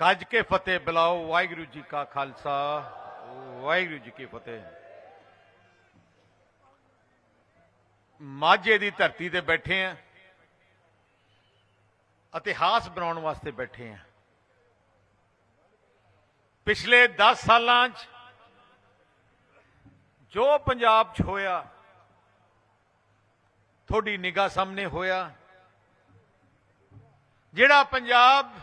ਗੱਜ ਕੇ ਫਤਿਹ ਬੁਲਾਓ, ਵਾਹਿਗੁਰੂ ਜੀ ਕਾ ਖਾਲਸਾ। ਵਾਹਿਗੁਰੂ ਜੀ ਕੀ ਫਤਿਹ। ਮਾਝੇ ਦੀ ਧਰਤੀ ਤੇ ਬੈਠੇ ਆ ਇਤਿਹਾਸ ਬਣਾਉਣ ਵਾਸਤੇ ਬੈਠੇ ਆ। ਪਿਛਲੇ 10 ਸਾਲਾਂ 'ਚ ਜੋ ਪੰਜਾਬ 'ਚ ਹੋਇਆ, ਤੁਹਾਡੀ ਨਿਗਾਹ ਸਾਹਮਣੇ ਹੋਇਆ, ਜਿਹੜਾ ਪੰਜਾਬ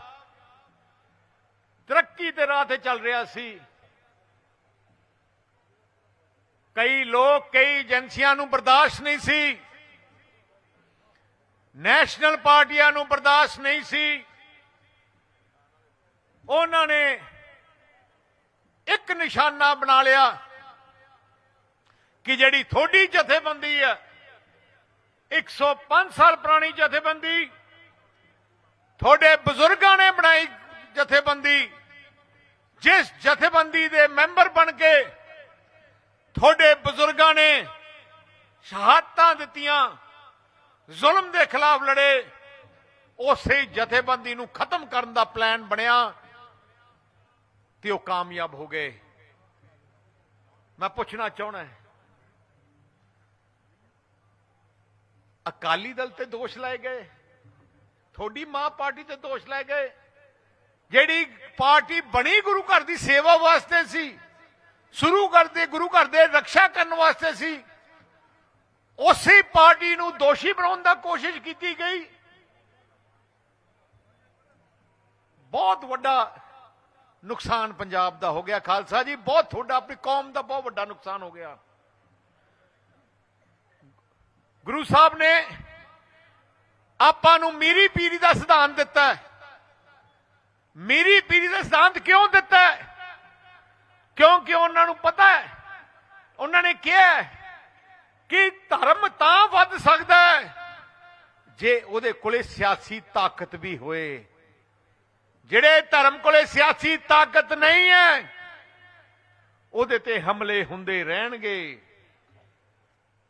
ਤਰੱਕੀ ਦੇ ਰਾਹ ਤੇ ਚੱਲ ਰਿਹਾ ਸੀ। ਕਈ ਲੋਕ, ਕਈ ਏਜੰਸੀਆਂ ਨੂੰ ਬਰਦਾਸ਼ਤ ਨਹੀਂ ਸੀ। ਨੈਸ਼ਨਲ ਪਾਰਟੀਆਂ ਨੂੰ ਬਰਦਾਸ਼ਤ ਨਹੀਂ ਸੀ। ਉਹਨਾਂ ਨੇ ਇੱਕ ਨਿਸ਼ਾਨਾ ਬਣਾ ਲਿਆ ਕਿ ਜਿਹੜੀ ਥੋੜੀ ਜਥੇਬੰਦੀ ਹੈ 105 ਸਾਲ ਪੁਰਾਣੀ ਜਥੇਬੰਦੀ, ਤੁਹਾਡੇ ਬਜ਼ੁਰਗਾਂ ਨੇ ਬਣਾਈ ਜਥੇਬੰਦੀ ਜਿਸ ਜਥੇਬੰਦੀ ਦੇ ਮੈਂਬਰ ਬਣ ਕੇ ਤੁਹਾਡੇ ਬਜ਼ੁਰਗਾਂ ਨੇ ਸ਼ਹਾਦਤਾਂ ਦਿੱਤੀਆਂ, ਜ਼ੁਲਮ ਦੇ ਖਿਲਾਫ ਲੜੇ, ਉਸੇ ਜਥੇਬੰਦੀ ਨੂੰ ਖਤਮ ਕਰਨ ਦਾ ਪਲਾਨ ਬਣਿਆ ਤੇ ਉਹ ਕਾਮਯਾਬ ਹੋ ਗਏ। ਮੈਂ ਪੁੱਛਣਾ ਚਾਹਣਾ ਹੈ, ਅਕਾਲੀ ਦਲ ਤੇ ਦੋਸ਼ ਲਾਏ ਗਏ? ਤੁਹਾਡੀ ਮਾਂ ਪਾਰਟੀ ਤੇ ਦੋਸ਼ ਲਾਏ ਗਏ? ਜਿਹੜੀ ਪਾਰਟੀ ਬਣੀ ਗੁਰੂ ਘਰ ਦੀ ਸੇਵਾ ਵਾਸਤੇ ਸੀ, ਸ਼ੁਰੂ ਕਰਦੇ ਗੁਰੂ ਘਰ ਦੇ ਰੱਖਿਆ ਕਰਨ ਵਾਸਤੇ ਸੀ, ਉਸੇ ਪਾਰਟੀ ਨੂੰ ਦੋਸ਼ੀ ਬਣਾਉਣ ਦਾ ਕੋਸ਼ਿਸ਼ ਕੀਤੀ ਗਈ। ਬਹੁਤ ਵੱਡਾ ਨੁਕਸਾਨ ਪੰਜਾਬ ਦਾ ਹੋ ਗਿਆ, ਖਾਲਸਾ ਜੀ, ਬਹੁਤ ਤੁਹਾਡਾ, ਆਪਣੀ ਕੌਮ ਦਾ ਬਹੁਤ ਵੱਡਾ ਨੁਕਸਾਨ ਹੋ ਗਿਆ। ਗੁਰੂ ਸਾਹਿਬ ਨੇ ਆਪਾਂ ਨੂੰ ਮੀਰੀ ਪੀਰੀ ਦਾ ਸਿਧਾਂਤ ਦਿੱਤਾ ਹੈ। ਮੀਰੀ ਪੀਰੀ ਦਾ ਸਿਧਾਂਤ ਕਿਉਂ ਦਿੱਤਾ ਹੈ? ਕਿਉਂਕਿ ਉਹਨਾਂ ਨੂੰ ਪਤਾ ਹੈ, ਉਹਨਾਂ ਨੇ ਕਿਹਾ ਕਿ ਧਰਮ ਤਾਂ ਵੱਧ ਸਕਦਾ ਹੈ ਜੇ ਉਹਦੇ ਕੋਲੇ ਸਿਆਸੀ ਤਾਕਤ ਵੀ ਹੋਏ। ਜਿਹੜੇ ਧਰਮ ਕੋਲੇ ਸਿਆਸੀ ਤਾਕਤ ਨਹੀਂ ਹੈ, ਉਹਦੇ ਤੇ ਹਮਲੇ ਹੁੰਦੇ ਰਹਿਣਗੇ।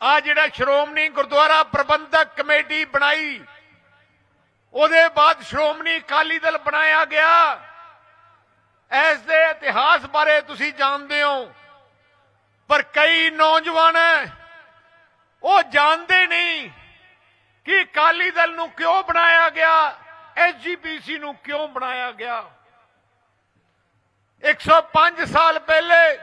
ਆ ਜਿਹੜਾ ਸ਼੍ਰੋਮਣੀ ਗੁਰਦੁਆਰਾ ਪ੍ਰਬੰਧਕ ਕਮੇਟੀ ਬਣਾਈ ਉਹਦੇ ਬਾਅਦ ਸ਼੍ਰੋਮਣੀ ਅਕਾਲੀ ਦਲ ਬਣਾਇਆ ਗਿਆ। ਇਸ ਦੇ ਇਤਿਹਾਸ ਬਾਰੇ ਤੁਸੀਂ ਜਾਣਦੇ ਹੋ। ਪਰ ਕਈ ਨੌਜਵਾਨ ਉਹ ਜਾਣਦੇ ਨਹੀਂ ਕਿ ਅਕਾਲੀ ਦਲ ਨੂੰ ਕਿਉਂ ਬਣਾਇਆ ਗਿਆ ਐਸਜੀਪੀਸੀ ਨੂੰ ਕਿਉਂ ਬਣਾਇਆ ਗਿਆ। 105 ਸਾਲ ਪਹਿਲੇ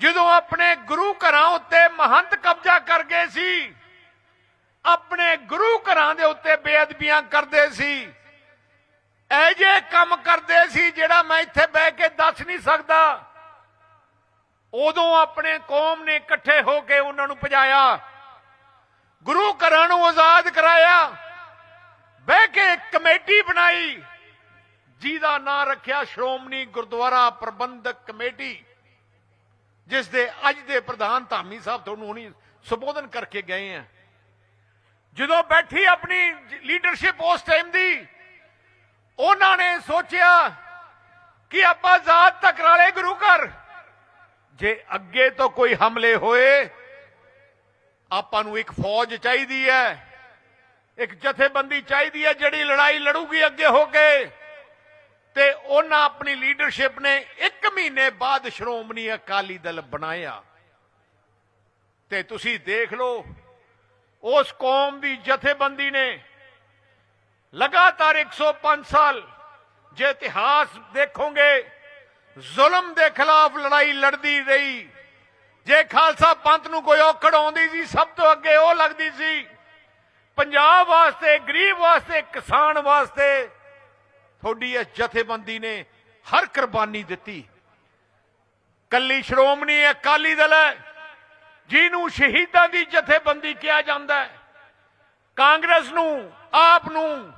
ਜਦੋਂ ਆਪਣੇ ਗੁਰੂ ਘਰਾਂ ਉੱਤੇ ਮਹੰਤ ਕਬਜ਼ਾ ਕਰ ਗਏ ਸੀ ਆਪਣੇ ਗੁਰੂ ਘਰਾਂ ਦੇ ਉੱਤੇ ਬੇਅਦਬੀਆਂ ਕਰਦੇ ਸੀ। ਇਹ ਜੇ ਕੰਮ ਕਰਦੇ ਸੀ ਜਿਹੜਾ ਮੈਂ ਇੱਥੇ ਬਹਿ ਕੇ ਦੱਸ ਨਹੀਂ ਸਕਦਾ। ਉਦੋਂ ਆਪਣੇ ਕੌਮ ਨੇ ਇਕੱਠੇ ਹੋ ਕੇ ਉਹਨਾਂ ਨੂੰ ਭਜਾਇਆ। ਗੁਰੂ ਘਰਾਂ ਨੂੰ ਆਜ਼ਾਦ ਕਰਾਇਆ। ਬਹਿ ਕੇ ਕਮੇਟੀ ਬਣਾਈ। ਜਿਹਦਾ ਨਾਂ ਰੱਖਿਆ ਸ਼੍ਰੋਮਣੀ ਗੁਰਦੁਆਰਾ ਪ੍ਰਬੰਧਕ ਕਮੇਟੀ। ਜਿਸ ਦੇ ਅੱਜ ਦੇ ਪ੍ਰਧਾਨ ਧਾਮੀ ਸਾਹਿਬ ਤੁਹਾਨੂੰ ਹੁਣੀ ਸੰਬੋਧਨ ਕਰਕੇ ਗਏ ਆ। ਜਦੋਂ ਬੈਠੀ ਆਪਣੀ ਲੀਡਰਸ਼ਿਪ ਉਸ ਟਾਈਮ ਦੀ, ਉਹਨਾਂ ਨੇ ਸੋਚਿਆ ਕਿ ਆਪਾਂ ਜ਼ਾਤ ਟਕਰਾਲੇ ਗੁਰੂ ਘਰ। ਜੇ ਅੱਗੇ ਤੋਂ ਕੋਈ ਹਮਲੇ ਹੋਏ, ਆਪਾਂ ਨੂੰ ਇੱਕ ਫੌਜ ਚਾਹੀਦੀ ਹੈ, ਇੱਕ ਜਥੇਬੰਦੀ ਚਾਹੀਦੀ ਹੈ, ਜਿਹੜੀ ਲੜਾਈ ਲੜੂਗੀ ਅੱਗੇ ਹੋ ਕੇ। ਤੇ ਉਹਨਾਂ ਆਪਣੀ ਲੀਡਰਸ਼ਿਪ ਨੇ 1 ਮਹੀਨੇ ਬਾਅਦ ਸ਼੍ਰੋਮਣੀ ਅਕਾਲੀ ਦਲ ਬਣਾਇਆ। ਤੇ ਤੁਸੀਂ ਦੇਖ ਲਓ ਉਸ ਕੌਮ ਦੀ ਜਥੇਬੰਦੀ ਨੇ ਲਗਾਤਾਰ 105 ਸਾਲ ਜੇ ਇਤਿਹਾਸ ਦੇਖੋਗੇ, ਜ਼ੁਲਮ ਦੇ ਖਿਲਾਫ ਲੜਾਈ ਲੜਦੀ ਰਹੀ। ਜੇ ਖਾਲਸਾ ਪੰਥ ਨੂੰ ਕੋਈ ਔਕੜ ਆਉਂਦੀ ਸੀ, ਸਭ ਤੋਂ ਅੱਗੇ ਉਹ ਲੱਗਦੀ ਸੀ, ਪੰਜਾਬ ਵਾਸਤੇ, ਗਰੀਬ ਵਾਸਤੇ, ਕਿਸਾਨ ਵਾਸਤੇ, ਤੁਹਾਡੀ ਇਸ ਜਥੇਬੰਦੀ ਨੇ ਹਰ ਕੁਰਬਾਨੀ ਦਿੱਤੀ। ਕੱਲੀ ਸ਼੍ਰੋਮਣੀ ਅਕਾਲੀ ਦਲ ਹੈ ਜਿਹਨੂੰ ਸ਼ਹੀਦਾਂ ਦੀ ਜਥੇਬੰਦੀ ਕਿਹਾ ਜਾਂਦਾ ਹੈ। ਕਾਂਗਰਸ ਨੂੰ, ਆਪ ਨੂੰ,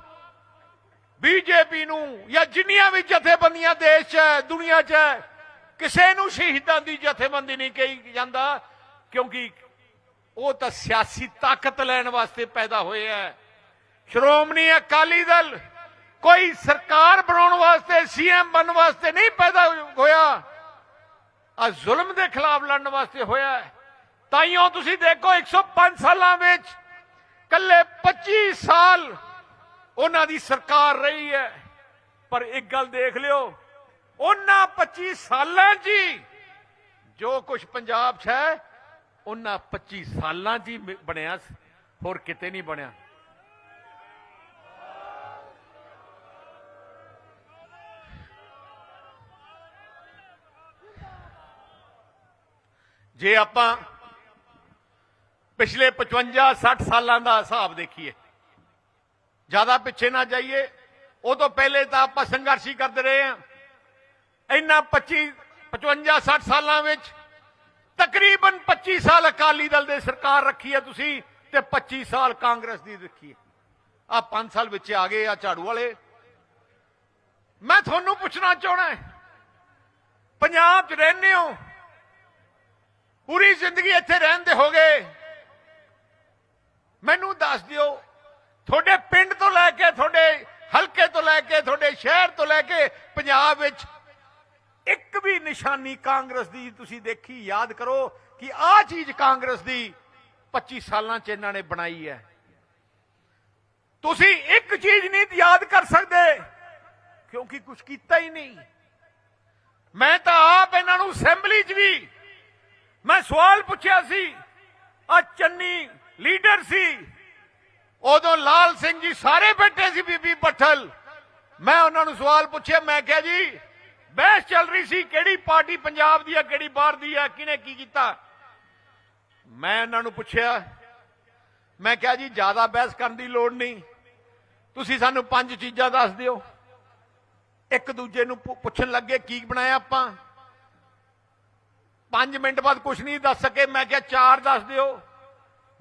ਬੀਜੇਪੀ ਨੂੰ ਜਾਂ ਜਿੰਨੀਆਂ ਵੀ ਜਥੇਬੰਦੀਆਂ ਦੇਸ਼ 'ਚ ਹੈ, ਦੁਨੀਆ 'ਚ ਹੈ, ਕਿਸੇ ਨੂੰ ਸ਼ਹੀਦਾਂ ਦੀ ਜਥੇਬੰਦੀ ਨਹੀਂ ਕਹੀ ਜਾਂਦਾ ਕਿਉਂਕਿ ਉਹ ਤਾਂ ਸਿਆਸੀ ਤਾਕਤ ਲੈਣ ਵਾਸਤੇ ਪੈਦਾ ਹੋਏ ਹੈ। ਸ਼੍ਰੋਮਣੀ ਅਕਾਲੀ ਦਲ ਕੋਈ ਸਰਕਾਰ ਬਣਾਉਣ ਵਾਸਤੇ, ਸੀਐਮ ਬਣਨ ਵਾਸਤੇ ਨਹੀਂ ਪੈਦਾ ਹੋਇਆ। ਆ ਜ਼ੁਲਮ ਦੇ ਖਿਲਾਫ ਲੜਨ ਵਾਸਤੇ ਹੋਇਆ ਹੈ। ਤਾਈਓ ਤੁਸੀਂ ਦੇਖੋ 105 ਸਾਲਾਂ ਵਿੱਚ ਕੱਲੇ 25 ਸਾਲ ਉਹਨਾਂ ਦੀ ਸਰਕਾਰ ਰਹੀ ਹੈ। ਪਰ ਇੱਕ ਗੱਲ ਦੇਖ ਲਿਓ, ਉਹਨਾਂ 25 ਸਾਲਾਂ 'ਚ ਹੀ ਜੋ ਕੁਝ ਪੰਜਾਬ 'ਚ ਹੈ, ਉਹਨਾਂ 25 ਸਾਲਾਂ 'ਚ ਹੀ ਬਣਿਆ ਹੋਰ ਕਿਤੇ ਨਹੀਂ ਬਣਿਆ। ਜੇ ਆਪਾਂ ਪਿਛਲੇ 55 60 ਸਾਲਾਂ ਦਾ ਹਿਸਾਬ ਦੇਖੀਏ। ਜ਼ਿਆਦਾ ਪਿੱਛੇ ਨਾ ਜਾਈਏ। ਉਹ ਤੋਂ ਪਹਿਲੇ ਤਾਂ ਆਪਾਂ ਸੰਘਰਸ਼ ਹੀ ਕਰਦੇ ਰਹੇ ਹਾਂ। ਇੰਨਾ 25 55 60 ਸਾਲਾਂ ਵਿੱਚ ਤਕਰੀਬਨ 25 ਸਾਲ ਅਕਾਲੀ ਦਲ ਦੇ ਸਰਕਾਰ ਰੱਖੀ ਹੈ ਤੁਸੀਂ ਤੇ 25 ਸਾਲ ਕਾਂਗਰਸ ਦੀ ਰੱਖੀ ਹੈ। ਆ 5 ਸਾਲ ਵਿੱਚ ਆ ਗਏ ਆ ਝਾੜੂ ਵਾਲੇ। ਮੈਂ ਤੁਹਾਨੂੰ ਪੁੱਛਣਾ ਚਾਹਣਾ ਪੰਜਾਬ 'ਚ ਰਹਿੰਦੇ ਹੋ? ਪੂਰੀ ਜ਼ਿੰਦਗੀ ਇੱਥੇ ਰਹਿੰਦੇ ਹੋਗੇ? ਮੈਨੂੰ ਦੱਸ ਦਿਓ, ਤੁਹਾਡੇ ਪਿੰਡ ਤੋਂ ਲੈ ਕੇ, ਤੁਹਾਡੇ ਹਲਕੇ ਤੋਂ ਲੈ ਕੇ, ਤੁਹਾਡੇ ਸ਼ਹਿਰ ਤੋਂ ਲੈ ਕੇ ਪੰਜਾਬ ਵਿੱਚ ਇੱਕ ਵੀ ਨਿਸ਼ਾਨੀ ਕਾਂਗਰਸ ਦੀ ਤੁਸੀਂ ਦੇਖੀ, ਯਾਦ ਕਰੋ ਕਿ ਆਹ ਚੀਜ਼ ਕਾਂਗਰਸ ਦੀ 25 ਸਾਲਾਂ ਚ ਇਹਨਾਂ ਨੇ ਬਣਾਈ ਹੈ। ਤੁਸੀਂ ਇੱਕ ਚੀਜ਼ ਨਹੀਂ ਯਾਦ ਕਰ ਸਕਦੇ, ਕਿਉਂਕਿ ਕੁਝ ਕੀਤਾ ਹੀ ਨਹੀਂ। ਮੈਂ ਤਾਂ ਆਪ ਇਹਨਾਂ ਨੂੰ ਅਸੈਂਬਲੀ 'ਚ ਵੀ ਮੈਂ ਸਵਾਲ ਪੁੱਛਿਆ ਸੀ ਆ ਚੰਨੀ ਲੀਡਰ ਸੀ। ਉਦੋਂ ਲਾਲ ਸਿੰਘ ਜੀ ਸਾਰੇ ਬੈਠੇ ਸੀ ਬੀਬੀ ਪੱਠਲ। ਮੈਂ ਉਹਨਾਂ ਨੂੰ ਸਵਾਲ ਪੁੱਛਿਆ, ਮੈਂ ਕਿਹਾ ਜੀ, ਬਹਿਸ ਚੱਲ ਰਹੀ ਸੀ, ਕਿਹੜੀ ਪਾਰਟੀ ਪੰਜਾਬ ਦੀ ਹੈ ਕਿਹੜੀ ਬਾਹਰ ਦੀ ਹੈ ਕਿਹਨੇ ਕੀ ਕੀਤਾ? ਮੈਂ ਉਹਨਾਂ ਨੂੰ ਪੁੱਛਿਆ, ਮੈਂ ਕਿਹਾ ਜੀ, ਜ਼ਿਆਦਾ ਬਹਿਸ ਕਰਨ ਦੀ ਲੋੜ ਨਹੀਂ। ਤੁਸੀਂ ਸਾਨੂੰ ਪੰਜ ਚੀਜ਼ਾਂ ਦੱਸ ਦਿਓ। ਇੱਕ ਦੂਜੇ ਨੂੰ ਪੁੱਛਣ ਲੱਗੇ, ਕੀ ਬਣਾਇਆ ਆਪਾਂ? 5 ਮਿੰਟ ਬਾਅਦ ਕੁਝ ਨਹੀਂ ਦੱਸ ਸਕੇ, ਮੈਂ ਕਿਹਾ ਚਾਰ ਦੱਸ ਦਿਓ।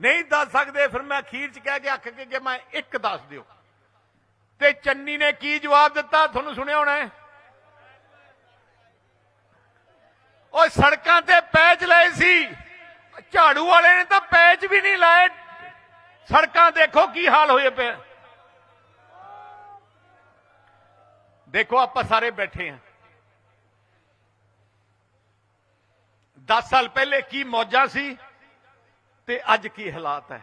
ਨਹੀਂ ਦੱਸ ਸਕਦੇ, ਫਿਰ ਮੈਂ ਅਖੀਰ ਚ ਕਹਿ ਕੇ ਅੱਖ ਕੇ ਕਿ ਮੈਂ ਇੱਕ ਦੱਸ ਦਿਓ। ਤੇ ਚੰਨੀ ਨੇ ਕੀ ਜਵਾਬ ਦਿੱਤਾ? ਤੁਹਾਨੂੰ ਸੁਣਿਆ ਹੋਣਾ ਉਹ ਸੜਕਾਂ ਤੇ ਪੈਚ ਲਏ ਸੀ। ਝਾੜੂ ਵਾਲੇ ਨੇ ਤਾਂ ਪੈਚ ਵੀ ਨਹੀਂ ਲਾਏ। ਸੜਕਾਂ ਦੇਖੋ ਕੀ ਹਾਲ ਹੋਏ ਪਏ ਦੇਖੋ, ਆਪਾਂ ਸਾਰੇ ਬੈਠੇ ਹਾਂ 10 ਸਾਲ ਪਹਿਲੇ ਕੀ ਮੌਜਾਂ ਸੀ? ਤੇ ਅੱਜ ਕੀ ਹਾਲਾਤ ਹੈ?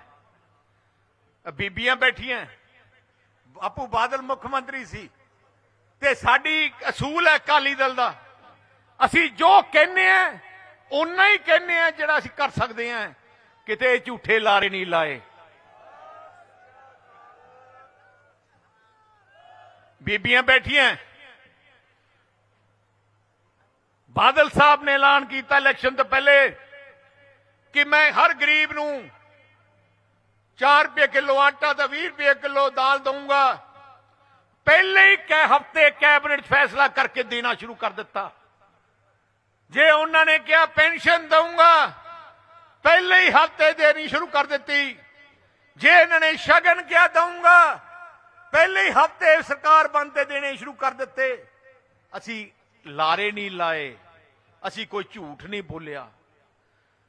ਬੀਬੀਆਂ ਬੈਠੀਆਂ। ਆਪੂ ਬਾਦਲ ਮੁੱਖ ਮੰਤਰੀ ਸੀ। ਤੇ ਸਾਡੀ ਅਸੂਲ ਹੈ ਅਕਾਲੀ ਦਲ ਦਾ। ਅਸੀਂ ਜੋ ਕਹਿੰਨੇ ਆ, ਓਨਾ ਹੀ ਕਹਿੰਨੇ ਆ ਜਿਹੜਾ ਅਸੀਂ ਕਰ ਸਕਦੇ ਆ। ਕਿਤੇ ਝੂਠੇ ਲਾਰੇ ਨਹੀਂ ਲਾਏ। ਬੀਬੀਆਂ ਬੈਠੀਆਂ। ਬਾਦਲ ਸਾਹਿਬ ਨੇ ਐਲਾਨ ਕੀਤਾ ਇਲੈਕਸ਼ਨ ਤੋਂ ਪਹਿਲੇ। ਕਿ ਮੈਂ ਹਰ ਗਰੀਬ ਨੂੰ 4 ਰੁਪਏ ਕਿਲੋ ਆਟਾ ਤੇ 20 ਰੁਪਏ ਕਿਲੋ ਦਾਲ ਦਊਂਗਾ। ਪਹਿਲੇ ਹੀ ਕੈ ਹਫ਼ਤੇ ਕੈਬਨਿਟ ਫੈਸਲਾ ਕਰਕੇ ਦੇਣਾ ਸ਼ੁਰੂ ਕਰ ਦਿੱਤਾ। ਜੇ ਉਹਨਾਂ ਨੇ ਕਿਹਾ ਪੈਨਸ਼ਨ ਦਊਂਗਾ, ਪਹਿਲੇ ਹੀ ਹਫ਼ਤੇ ਦੇਣੀ ਸ਼ੁਰੂ ਕਰ ਦਿੱਤੀ। ਜੇ ਇਹਨਾਂ ਨੇ ਸ਼ਗਨ ਕਿਹਾ ਦਊਂਗਾ, ਪਹਿਲੇ ਹੀ ਹਫ਼ਤੇ ਸਰਕਾਰ ਬੰਦ ਤੇ ਦੇਣੇ ਸ਼ੁਰੂ ਕਰ ਦਿੱਤੇ। ਅਸੀਂ ਲਾਰੇ ਨਹੀਂ ਲਾਏ, ਅਸੀਂ ਕੋਈ ਝੂਠ ਨਹੀਂ ਬੋਲਿਆ।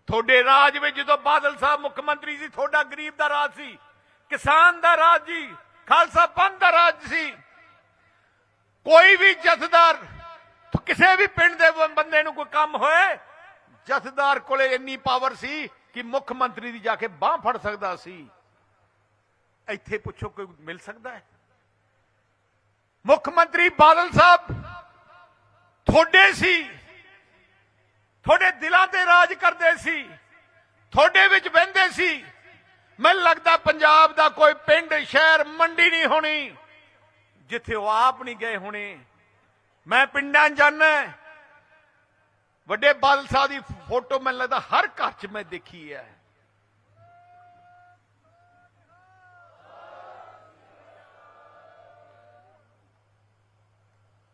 ਤੁਹਾਡੇ ਰਾਜ ਵਿੱਚ ਜਦੋਂ ਬਾਦਲ ਸਾਹਿਬ ਮੁੱਖ ਮੰਤਰੀ ਸੀ, ਤੁਹਾਡਾ ਗਰੀਬ ਦਾ ਰਾਜ ਸੀ, ਕਿਸਾਨ ਦਾ ਰਾਜ ਜੀ ਖਾਲਸਾ ਪੰਥ ਦਾ ਰਾਜ ਸੀ। ਕੋਈ ਵੀ ਜਥੇਦਾਰ, ਕਿਸੇ ਵੀ ਪਿੰਡ ਦੇ ਬੰਦੇ ਨੂੰ ਕੋਈ ਕੰਮ ਹੋਏ, ਜਥੇਦਾਰ ਕੋਲੇ ਇੰਨੀ ਪਾਵਰ ਸੀ ਕਿ ਮੁੱਖ ਮੰਤਰੀ ਦੀ ਜਾ ਕੇ ਬਾਹ ਫੜ ਸਕਦਾ ਸੀ। ਇੱਥੇ ਪੁੱਛੋ ਕੋਈ ਮਿਲ ਸਕਦਾ ਹੈ? ਮੁੱਖ ਮੰਤਰੀ ਬਾਦਲ ਸਾਹਿਬ, ਤੁਹਾਡੇ ਸੀ। ਤੁਹਾਡੇ ਦਿਲਾਂ ਤੇ ਰਾਜ ਕਰਦੇ ਸੀ, ਤੁਹਾਡੇ ਵਿੱਚ ਬਹਿੰਦੇ ਸੀ। ਮੈਨੂੰ ਲੱਗਦਾ ਪੰਜਾਬ ਦਾ ਕੋਈ ਪਿੰਡ, ਸ਼ਹਿਰ ਮੰਡੀ ਨਹੀਂ ਹੋਣੀ, ਜਿੱਥੇ ਉਹ ਆਪ ਨਹੀਂ ਗਏ ਹੋਣੇ। ਮੈਂ ਪਿੰਡਾਂ 'ਚ ਜਾਣਾ ਵੱਡੇ ਬਾਦਲ ਸਾਹਿਬ ਦੀ ਫੋਟੋ ਮੈਨੂੰ ਲੱਗਦਾ ਹਰ ਘਰ 'ਚ ਮੈਂ ਦੇਖੀ ਹੈ।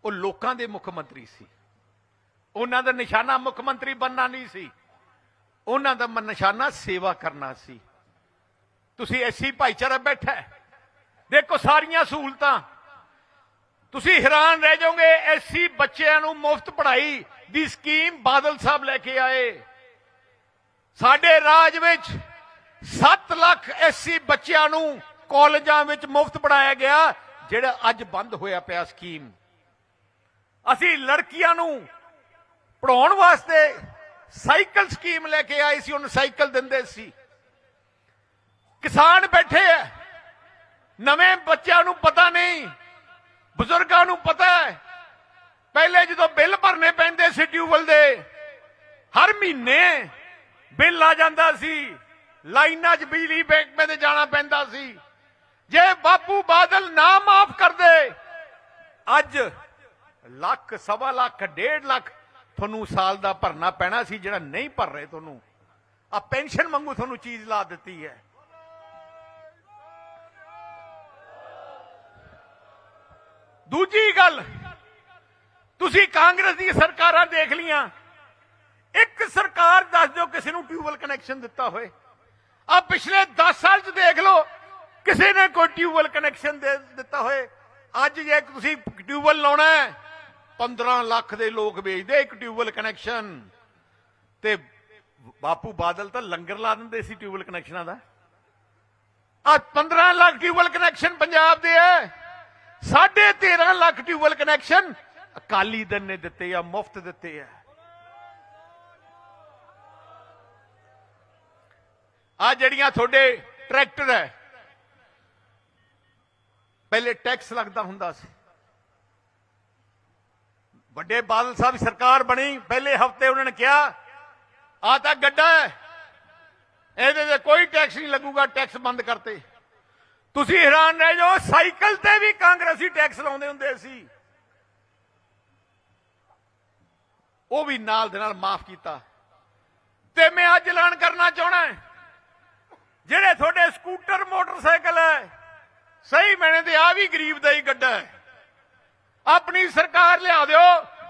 ਉਹ ਲੋਕਾਂ ਦੇ ਮੁੱਖ ਮੰਤਰੀ ਸੀ। ਉਹਨਾਂ ਦਾ ਨਿਸ਼ਾਨਾ ਮੁੱਖ ਮੰਤਰੀ ਬੰਨਾ ਨਹੀਂ ਸੀ। ਉਹਨਾਂ ਦਾ ਨਿਸ਼ਾਨਾ ਸੇਵਾ ਕਰਨਾ ਸੀ। ਤੁਸੀਂ ਐਸੀ ਭਾਈਚਾਰਾ ਬੈਠਾ ਦੇਖੋ ਸਾਰੀਆਂ ਸਹੂਲਤਾਂ। ਤੁਸੀਂ ਹੈਰਾਨ ਰਹਿ ਜਾਓਗੇ, ਐਸੀ ਬੱਚਿਆਂ ਨੂੰ ਮੁਫਤ ਪੜ੍ਹਾਈ ਦੀ ਸਕੀਮ ਬਾਦਲ ਸਾਹਿਬ ਲੈ ਕੇ ਆਏ। ਸਾਡੇ ਰਾਜ ਵਿੱਚ 7 ਲੱਖ ਐਸੀ ਬੱਚਿਆਂ ਨੂੰ ਕਾਲਜਾਂ ਵਿੱਚ ਮੁਫਤ ਪੜਾਇਆ ਗਿਆ, ਜਿਹੜਾ ਅੱਜ ਬੰਦ ਹੋਇਆ ਪਿਆ ਸਕੀਮ। ਅਸੀਂ ਲੜਕੀਆਂ ਨੂੰ ਪੜਾਉਣ ਵਾਸਤੇ ਸਾਈਕਲ ਸਕੀਮ ਲੈ ਕੇ ਆਏ ਸੀ, ਉਹਨੂੰ ਸਾਈਕਲ ਦਿੰਦੇ ਸੀ। ਕਿਸਾਨ ਬੈਠੇ ਆ ਨਵੇਂ ਬੱਚਿਆਂ ਨੂੰ ਪਤਾ ਨਹੀਂ, ਬਜ਼ੁਰਗਾਂ ਨੂੰ ਪਤਾ ਹੈ ਪਹਿਲੇ ਜਦੋਂ ਬਿੱਲ ਭਰਨੇ ਪੈਂਦੇ ਸੀ ਟਿਊਬਲ ਦੇ, ਹਰ ਮਹੀਨੇ ਬਿੱਲ ਆ ਜਾਂਦਾ ਸੀ। ਲਾਈਨਾਂ 'ਚ ਬਿਜਲੀ ਬੈਂਕ ਤੇ ਜਾਣਾ ਪੈਂਦਾ ਸੀ। ਜੇ ਬਾਪੂ ਬਾਦਲ ਨਾ ਮਾਫ ਕਰਦੇ, ਅੱਜ ਲੱਖ, ਸਵਾ ਲੱਖ, ਡੇਢ ਲੱਖ ਤੁਹਾਨੂੰ ਸਾਲ ਦਾ ਭਰਨਾ ਪੈਣਾ ਸੀ, ਜਿਹੜਾ ਨਹੀਂ ਭਰ ਰਹੇ ਤੁਹਾਨੂੰ। ਆ ਪੈਨਸ਼ਨ ਮੰਗੂ ਤੁਹਾਨੂੰ ਚੀਜ਼ ਲਾ ਦਿੱਤੀ ਹੈ। ਦੂਜੀ ਗੱਲ, ਤੁਸੀਂ ਕਾਂਗਰਸ ਦੀ ਸਰਕਾਰਾਂ ਦੇਖ ਲੀਆਂ ਇੱਕ ਸਰਕਾਰ ਦੱਸ ਦਿਓ, ਕਿਸੇ ਨੂੰ ਟਿਊਬਲ ਕਨੈਕਸ਼ਨ ਦਿੱਤਾ ਹੋਏ। ਆ ਪਿਛਲੇ 10 ਸਾਲ ਚ ਦੇਖ ਲਓ, ਕਿਸੇ ਨੇ ਕੋਈ ਟਿਊਬਲ ਕਨੈਕਸ਼ਨ ਦੇ ਦਿੱਤਾ ਹੋਏ। ਅੱਜ ਜੇ ਤੁਸੀਂ ਟਿਊਬਲ ਲਾਉਣਾ ਹੈ 15 ਲੱਖ ਦੇ ਲੋਕ ਵੇਚਦੇ ਇੱਕ ਟਿਊਬਲ ਕਨੈਕਸ਼ਨ। ਤੇ ਬਾਪੂ ਬਾਦਲ ਤਾਂ ਲੰਗਰ ਲਾ ਦਿੰਦੇ ਸੀ ਟਿਊਬਲ ਕਨੈਕਸ਼ਨਾਂ ਦਾ। ਆ 15 ਲੱਖ ਟਿਊਬਲ ਕਨੈਕਸ਼ਨ ਪੰਜਾਬ ਦੇ ਹੈ ਸਾਢੇ 13 lakh tube well connection Akali Dal ਨੇ ਦਿੱਤੇ ਆ, ਮੁਫਤ ਦਿੱਤੇ ਆ। ਆ ਜਿਹੜੀਆਂ ਤੁਹਾਡੇ ਟਰੈਕਟਰ ਹੈ ਪਹਿਲੇ ਟੈਕਸ ਲੱਗਦਾ ਹੁੰਦਾ ਸੀ। ਵੱਡੇ ਬਾਦਲ ਸਾਹਿਬ ਸਰਕਾਰ ਬਣੀ, ਪਹਿਲੇ ਹਫ਼ਤੇ ਉਹਨਾਂ ਨੇ ਕਿਹਾ, ਆ ਤਾਂ ਗੱਡਾ ਹੈ, ਇਹਦੇ ਤੇ ਕੋਈ ਟੈਕਸ ਨਹੀਂ ਲੱਗੂਗਾ, ਟੈਕਸ ਬੰਦ ਕਰਤੇ। ਤੁਸੀਂ ਹੈਰਾਨ ਰਹਿ ਜਾਓ, ਸਾਈਕਲ ਤੇ ਵੀ ਕਾਂਗਰਸੀ ਟੈਕਸ ਲਾਉਂਦੇ ਹੁੰਦੇ ਸੀ। ਉਹ ਵੀ ਨਾਲ ਦੇ ਨਾਲ ਮਾਫ ਕੀਤਾ। ਤੇ ਮੈਂ ਅੱਜ ਐਲਾਨ ਕਰਨਾ ਚਾਹਣਾ ਜਿਹੜੇ ਤੁਹਾਡੇ ਸਕੂਟਰ, ਮੋਟਰਸਾਈਕਲ ਹੈ, ਸਹੀ ਮੈਨੇ ਤੇ ਆ ਵੀ ਗਰੀਬ ਦਾ ਹੀ ਗੱਡਾ ਹੈ। ਆਪਣੀ ਸਰਕਾਰ ਲਿਆ ਦਿਓ,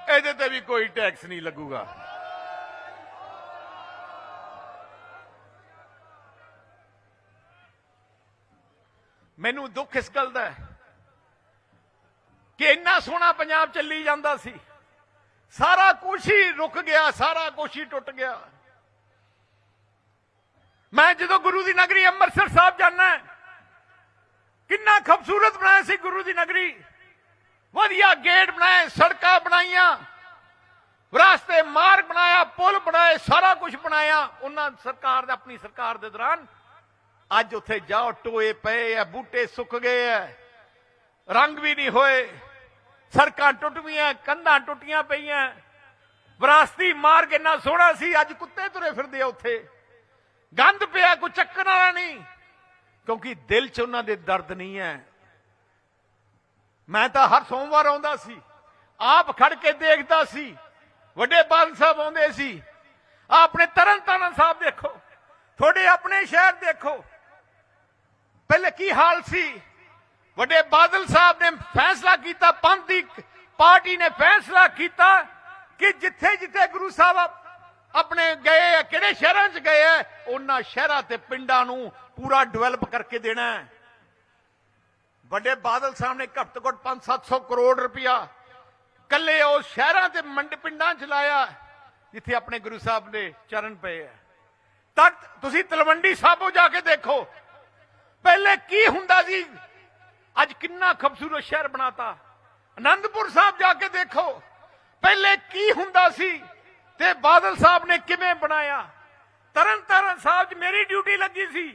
ਇਹਦੇ ਤੇ ਵੀ ਕੋਈ ਟੈਕਸ ਨਹੀਂ ਲੱਗੂਗਾ। ਮੈਨੂੰ ਦੁੱਖ ਇਸ ਗੱਲ ਦਾ ਹੈ ਕਿ ਇੰਨਾ ਸੋਹਣਾ ਪੰਜਾਬ ਚੱਲੀ ਜਾਂਦਾ ਸੀ। ਸਾਰਾ ਕੁਝ ਹੀ ਰੁਕ ਗਿਆ, ਸਾਰਾ ਕੁਝ ਹੀ ਟੁੱਟ ਗਿਆ। ਮੈਂ ਜਦੋਂ ਗੁਰੂ ਦੀ ਨਗਰੀ ਅੰਮ੍ਰਿਤਸਰ ਸਾਹਿਬ ਜਾਣਾ ਕਿੰਨਾ ਖੂਬਸੂਰਤ ਬਣਾਇਆ ਸੀ ਗੁਰੂ ਦੀ ਨਗਰੀ। ਵਧੀਆ ਗੇਟ ਬਣਾਏ, ਸੜਕਾਂ ਬਣਾਈਆਂ, ਰਸਤੇ ਮਾਰਗ ਬਣਾਇਆ, ਪੁਲ ਬਣਾਏ, ਸਾਰਾ ਕੁਝ ਬਣਾਇਆ। ਉਹਨਾਂ ਸਰਕਾਰ ਦੇ, ਆਪਣੀ ਸਰਕਾਰ ਦੇ ਦੌਰਾਨ ਅੱਜ ਉੱਥੇ ਜਾਓ, ਟੋਏ ਪਏ ਆ ਬੂਟੇ ਸੁੱਕ ਗਏ ਆ ਰੰਗ ਵੀ ਨਹੀਂ ਹੋਏ, ਸੜਕਾਂ ਟੁੱਟ ਗਈਆਂ ਕੰਧਾਂ ਟੁੱਟੀਆਂ ਪਈਆਂ। ਵਿਰਾਸਤੀ ਮਾਰਗ ਇੰਨਾ ਸੋਹਣਾ ਸੀ, ਅੱਜ ਕੁੱਤੇ ਤੁਰੇ ਫਿਰਦੇ ਆ ਉੱਥੇ। ਗੰਦ ਪਿਆ, ਕੋਈ ਚੱਕਣ ਵਾਲਾ ਨਹੀਂ, ਕਿਉਂਕਿ ਦਿਲ 'ਚ ਉਹਨਾਂ ਦੇ ਦਰਦ ਨਹੀਂ ਹੈ ਮੈਂ ਤਾਂ ਹਰ ਸੋਮਵਾਰ ਆਉਂਦਾ ਸੀ। ਆਪ ਖੜ ਕੇ ਦੇਖਦਾ ਸੀ। ਵੱਡੇ ਬਾਦਲ ਸਾਹਿਬ ਆਉਂਦੇ ਸੀ। ਆਹ ਆਪਣੇ ਤਰਨ ਤਾਰਨ ਸਾਹਿਬ ਦੇਖੋ। ਤੁਹਾਡੇ ਆਪਣੇ ਸ਼ਹਿਰ ਦੇਖੋ। ਪਹਿਲੇ ਕੀ ਹਾਲ ਸੀ? ਵੱਡੇ ਬਾਦਲ ਸਾਹਿਬ ਨੇ ਫੈਸਲਾ ਕੀਤਾ ਪੰਥ ਦੀ ਪਾਰਟੀ ਨੇ ਫੈਸਲਾ ਕੀਤਾ ਕਿ ਜਿੱਥੇ ਜਿੱਥੇ ਗੁਰੂ ਸਾਹਿਬ ਆਪਣੇ ਗਏ ਆ, ਕਿਹੜੇ ਸ਼ਹਿਰਾਂ 'ਚ ਗਏ ਆ, ਉਹਨਾਂ ਸ਼ਹਿਰਾਂ ਤੇ ਪਿੰਡਾਂ ਨੂੰ ਪੂਰਾ ਡਿਵੈਲਪ ਕਰਕੇ ਦੇਣਾ ਹੈ। ਵੱਡੇ ਬਾਦਲ ਸਾਹਿਬ ਨੇ ਘੱਟ ਤੋਂ ਘੱਟ 5-700 ਕਰੋੜ ਰੁਪਇਆ। ਕੱਲੇ ਉਹ ਸ਼ਹਿਰਾਂ ਤੇ ਮੰਡ ਪਿੰਡਾਂ 'ਚ ਲਾਇਆ, ਜਿੱਥੇ ਆਪਣੇ ਗੁਰੂ ਸਾਹਿਬ ਦੇ ਚਰਨ ਪਏ ਆ। ਤੱਕ ਤੁਸੀਂ ਤਲਵੰਡੀ ਸਾਬੋ ਜਾ ਕੇ ਦੇਖੋ, ਪਹਿਲੇ ਕੀ ਹੁੰਦਾ ਸੀ? ਅੱਜ ਕਿੰਨਾ ਖੂਬਸੂਰਤ ਸ਼ਹਿਰ ਬਣਾਤਾ। ਆਨੰਦਪੁਰ ਸਾਹਿਬ ਜਾ ਕੇ ਦੇਖੋ, ਪਹਿਲੇ ਕੀ ਹੁੰਦਾ ਸੀ ਤੇ ਬਾਦਲ ਸਾਹਿਬ ਨੇ ਕਿਵੇਂ ਬਣਾਇਆ? ਤਰਨ ਤਾਰਨ ਸਾਹਿਬ 'ਚ ਮੇਰੀ ਡਿਊਟੀ ਲੱਗੀ ਸੀ।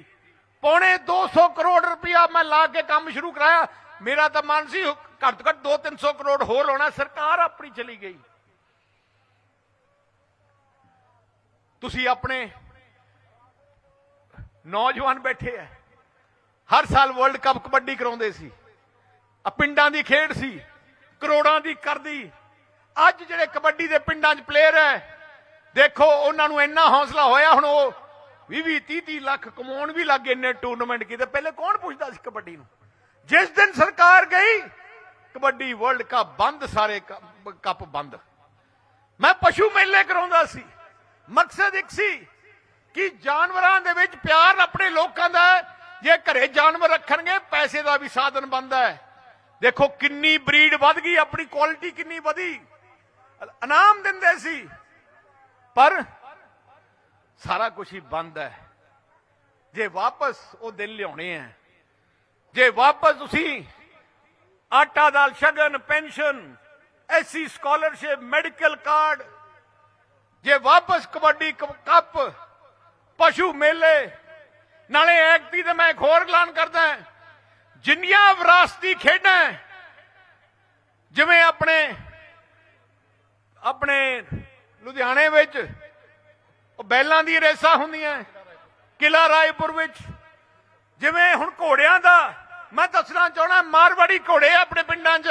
ਪੌਣੇ 200 ਕਰੋੜ ਰੁਪਇਆ ਮੈਂ ਲਾ ਕੇ ਕੰਮ ਸ਼ੁਰੂ ਕਰਾਇਆ। ਮੇਰਾ ਤਾਂ ਮਨ ਸੀ ਘੱਟ ਤੋਂ ਘੱਟ 2-300 ਕਰੋੜ ਹੋਰ ਲਾਉਣਾ। ਸਰਕਾਰ ਆਪਣੀ ਚਲੀ ਗਈ। ਤੁਸੀਂ ਆਪਣੇ ਨੌਜਵਾਨ ਬੈਠੇ ਆ। ਹਰ ਸਾਲ ਵਰਲਡ ਕੱਪ ਕਬੱਡੀ ਕਰਾਉਂਦੇ ਸੀ। ਆ ਪਿੰਡਾਂ ਦੀ ਖੇਡ ਸੀ। ਕਰੋੜਾਂ ਦੀ ਕਰਦੀ। ਅੱਜ ਜਿਹੜੇ ਕਬੱਡੀ ਦੇ ਪਿੰਡਾਂ 'ਚ ਪਲੇਅਰ ਹੈ, ਦੇਖੋ, ਉਹਨਾਂ ਨੂੰ ਇੰਨਾ ਹੌਸਲਾ ਹੋਇਆ, ਹੁਣ ਉਹ 20 20 30 30 ਲੱਖ ਕਮਾਉਣ ਵੀ ਲੱਗ ਇੰਨੇ ਟੂਰਨਾਮੈਂਟ ਕੀਤੇ। ਪਹਿਲੇ ਕੌਣ ਪੁੱਛਦਾ ਸੀ ਕਬੱਡੀ ਨੂੰ? ਜਿਸ ਦਿਨ ਸਰਕਾਰ ਗਈ, ਕਬੱਡੀ ਵਰਲਡ ਕੱਪ ਬੰਦ, ਸਾਰੇ ਕੱਪ ਬੰਦ। ਮੈਂ ਪਸ਼ੂ ਮੇਲੇ ਕਰਾਉਂਦਾ ਸੀ। ਮਕਸਦ ਇੱਕ ਸੀ ਕਿ ਜਾਨਵਰਾਂ ਦੇ ਵਿੱਚ ਪਿਆਰ ਆਪਣੇ ਲੋਕਾਂ ਦਾ ਜੇ ਘਰੇ ਜਾਨਵਰ ਰੱਖਣਗੇ, ਪੈਸੇ ਦਾ ਵੀ ਸਾਧਨ ਬਣਦਾ ਹੈ। ਦੇਖੋ ਕਿੰਨੀ ਬਰੀਡ ਵੱਧ ਗਈ, ਆਪਣੀ ਕੁਆਲਿਟੀ ਕਿੰਨੀ ਵਧੀ। ਇਨਾਮ ਦਿੰਦੇ ਸੀ। ਪਰ ਸਾਰਾ ਕੁਝ ਹੀ ਬੰਦ ਹੈ। ਜੇ ਵਾਪਸ ਉਹ ਦਿਨ ਲਿਆਉਣੇ ਆ ਜੇ ਵਾਪਸ ਤੁਸੀਂ ਆਟਾ ਦਾਲ ਸ਼ਗਨ, pension, SC scholarship, medical card, ਜੇ ਵਾਪਸ ਕਬੱਡੀ ਕੱਪ ਪਸ਼ੂ ਮੇਲੇ, ਨਾਲੇ ਐਕਤੀ ਤੇ ਮੈਂ ਇੱਕ ਹੋਰ ਐਲਾਨ ਕਰਦਾ ਜਿੰਨੀਆਂ ਵਿਰਾਸਤੀ ਖੇਡਾਂ ਜਿਵੇਂ ਆਪਣੇ ਆਪਣੇ ਲੁਧਿਆਣੇ ਵਿੱਚ ਉਹ ਬੈਲਾਂ ਦੀ ਰੇਸਾਂ ਹੁੰਦੀਆਂ ਕਿਲਾ ਰਾਏਪੁਰ ਵਿੱਚ। ਜਿਵੇਂ ਹੁਣ ਘੋੜਿਆਂ ਦਾ, ਮੈਂ ਦੱਸਣਾ ਚਾਹਣਾ ਮਾਰਵਾੜੀ ਘੋੜੇ ਆਪਣੇ ਪਿੰਡਾਂ 'ਚ।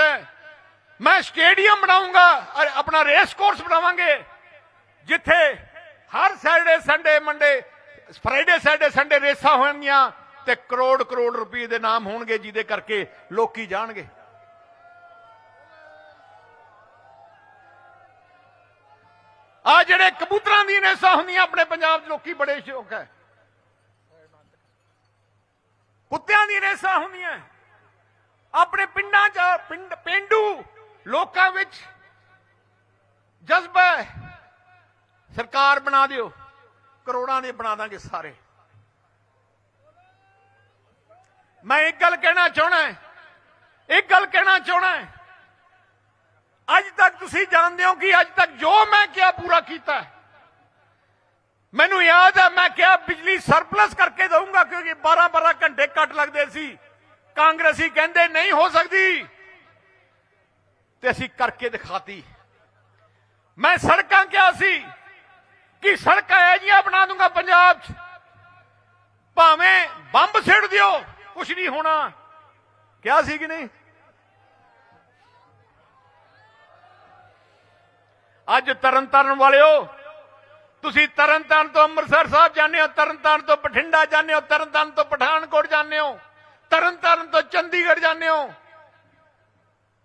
ਮੈਂ ਸਟੇਡੀਅਮ ਬਣਾਉਂਗਾ ਆਪਣਾ ਰੇਸ ਕੋਰਸ ਬਣਾਵਾਂਗੇ। ਜਿੱਥੇ ਹਰ Saturday, Sunday, Monday, Friday, Saturday, Sunday ਰੇਸਾਂ ਹੋਣਗੀਆਂ ਤੇ ਕਰੋੜ ਕਰੋੜ ਰੁਪਏ ਦੇ ਨਾਮ ਹੋਣਗੇ, ਜਿਹਦੇ ਕਰਕੇ ਲੋਕੀ ਜਾਣਗੇ। ਆ ਜਿਹੜੇ ਕਬੂਤਰਾਂ ਦੀਆਂ ਰੇਸਾਂ ਹੁੰਦੀਆਂ, ਆਪਣੇ ਪੰਜਾਬ 'ਚ ਲੋਕੀ ਬੜੇ ਸ਼ੌਕ ਹੈ। ਕੁੱਤਿਆਂ ਦੀਆਂ ਰੇਸਾਂ ਹੁੰਦੀਆਂ। ਆਪਣੇ ਪਿੰਡਾਂ 'ਚ, ਪਿੰਡ, ਪਿੰਡੂ ਲੋਕਾਂ ਵਿੱਚ ਜਜ਼ਬਾ ਸਰਕਾਰ ਬਣਾ ਦਿਓ, ਕਰੋੜਾਂ ਦੇ ਬਣਾ ਦਾਂਗੇ ਸਾਰੇ। ਮੈਂ ਇੱਕ ਗੱਲ ਕਹਿਣਾ ਚਾਹਣਾ ਇੱਕ ਗੱਲ ਕਹਿਣਾ ਚਾਹਣਾ ਅੱਜ ਤੱਕ ਤੁਸੀਂ ਜਾਣਦੇ ਹੋ ਕਿ ਅੱਜ ਤੱਕ ਜੋ ਮੈਂ ਕਿਹਾ ਪੂਰਾ ਕੀਤਾ ਹੈ। ਮੈਨੂੰ ਯਾਦ ਹੈ, ਮੈਂ ਕਿਹਾ ਬਿਜਲੀ ਸਰਪਲਸ ਕਰਕੇ ਦਊਂਗਾ ਕਿਉਂਕਿ 12 12 ਘੰਟੇ ਕੱਟ ਲੱਗਦੇ ਸੀ। ਕਾਂਗਰਸੀ ਕਹਿੰਦੇ ਨਹੀਂ ਹੋ ਸਕਦੀ। ਤੇ ਅਸੀਂ ਕਰਕੇ ਦਿਖਾਤੀ। ਮੈਂ ਸੜਕਾਂ ਕਿਹਾ ਸੀ ਕਿ ਸੜਕਾਂ ਇਹ ਜੀਆਂ ਬਣਾ ਦੂੰਗਾ ਪੰਜਾਬ 'ਚ। ਭਾਵੇਂ ਬੰਬ ਸਿੱਟ ਦਿਓ ਕੁਝ ਨਹੀਂ ਹੋਣਾ। ਕਿਹਾ ਸੀ ਕਿ ਨਹੀਂ? ਅੱਜ ਤਰਨਤਾਰਨ ਵਾਲਿਓ, ਤੁਸੀਂ ਤਰਨਤਾਰਨ ਤੋਂ ਅੰਮ੍ਰਿਤਸਰ ਸਾਹਿਬ ਜਾਂਦੇ ਹੋ, ਤਰਨਤਾਰਨ ਤੋਂ ਬਠਿੰਡਾ ਜਾਂਦੇ ਹੋ, ਤਰਨਤਾਰਨ ਤੋਂ ਪਠਾਨਕੋਟ ਜਾਂਦੇ ਹੋ, ਤਰਨਤਾਰਨ ਤੋਂ ਚੰਡੀਗੜ੍ਹ ਜਾਂਦੇ ਹੋ।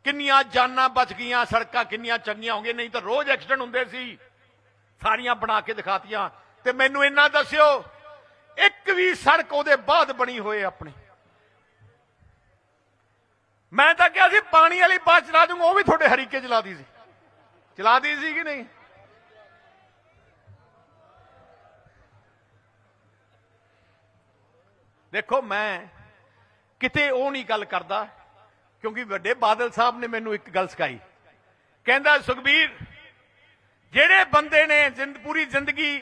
ਕਿੰਨੀਆਂ ਜਾਨਾਂ ਬਚ ਗਈਆਂ, ਸੜਕਾਂ ਕਿੰਨੀਆਂ ਚੰਗੀਆਂ ਹੋ ਗਈਆਂ, ਨਹੀਂ ਤਾਂ ਰੋਜ਼ ਐਕਸੀਡੈਂਟ ਹੁੰਦੇ ਸੀ। ਸਾਰੀਆਂ ਬਣਾ ਕੇ ਦਿਖਾਤੀਆਂ। ਤੇ ਮੈਨੂੰ ਇੰਨਾ ਦੱਸਿਓ, ਇੱਕ ਵੀ ਸੜਕ ਉਹਦੇ ਬਾਅਦ ਬਣੀ ਹੋਏ ਆਪਣੇ। ਮੈਂ ਤਾਂ ਕਿਹਾ ਸੀ, ਪਾਣੀ ਵਾਲੀ ਬੱਸ ਚਲਾ ਦੂੰਗਾ, ਉਹ ਵੀ ਤੁਹਾਡੇ ਹਰੀਕੇ ਚਲਾ ਦੀ ਸੀ। ਚਲਾਦੀ ਸੀ ਕਿ ਨਹੀਂ? ਦੇਖੋ, ਮੈਂ ਕਿਤੇ ਉਹ ਨਹੀਂ ਗੱਲ ਕਰਦਾ, ਕਿਉਂਕਿ ਵੱਡੇ ਬਾਦਲ ਸਾਹਿਬ ਨੇ ਮੈਨੂੰ ਇੱਕ ਗੱਲ ਸਿਖਾਈ। ਕਹਿੰਦਾ, ਸੁਖਬੀਰ, ਜਿਹੜੇ ਬੰਦੇ ਨੇ ਜ਼ਿੰਦ, ਪੂਰੀ ਜ਼ਿੰਦਗੀ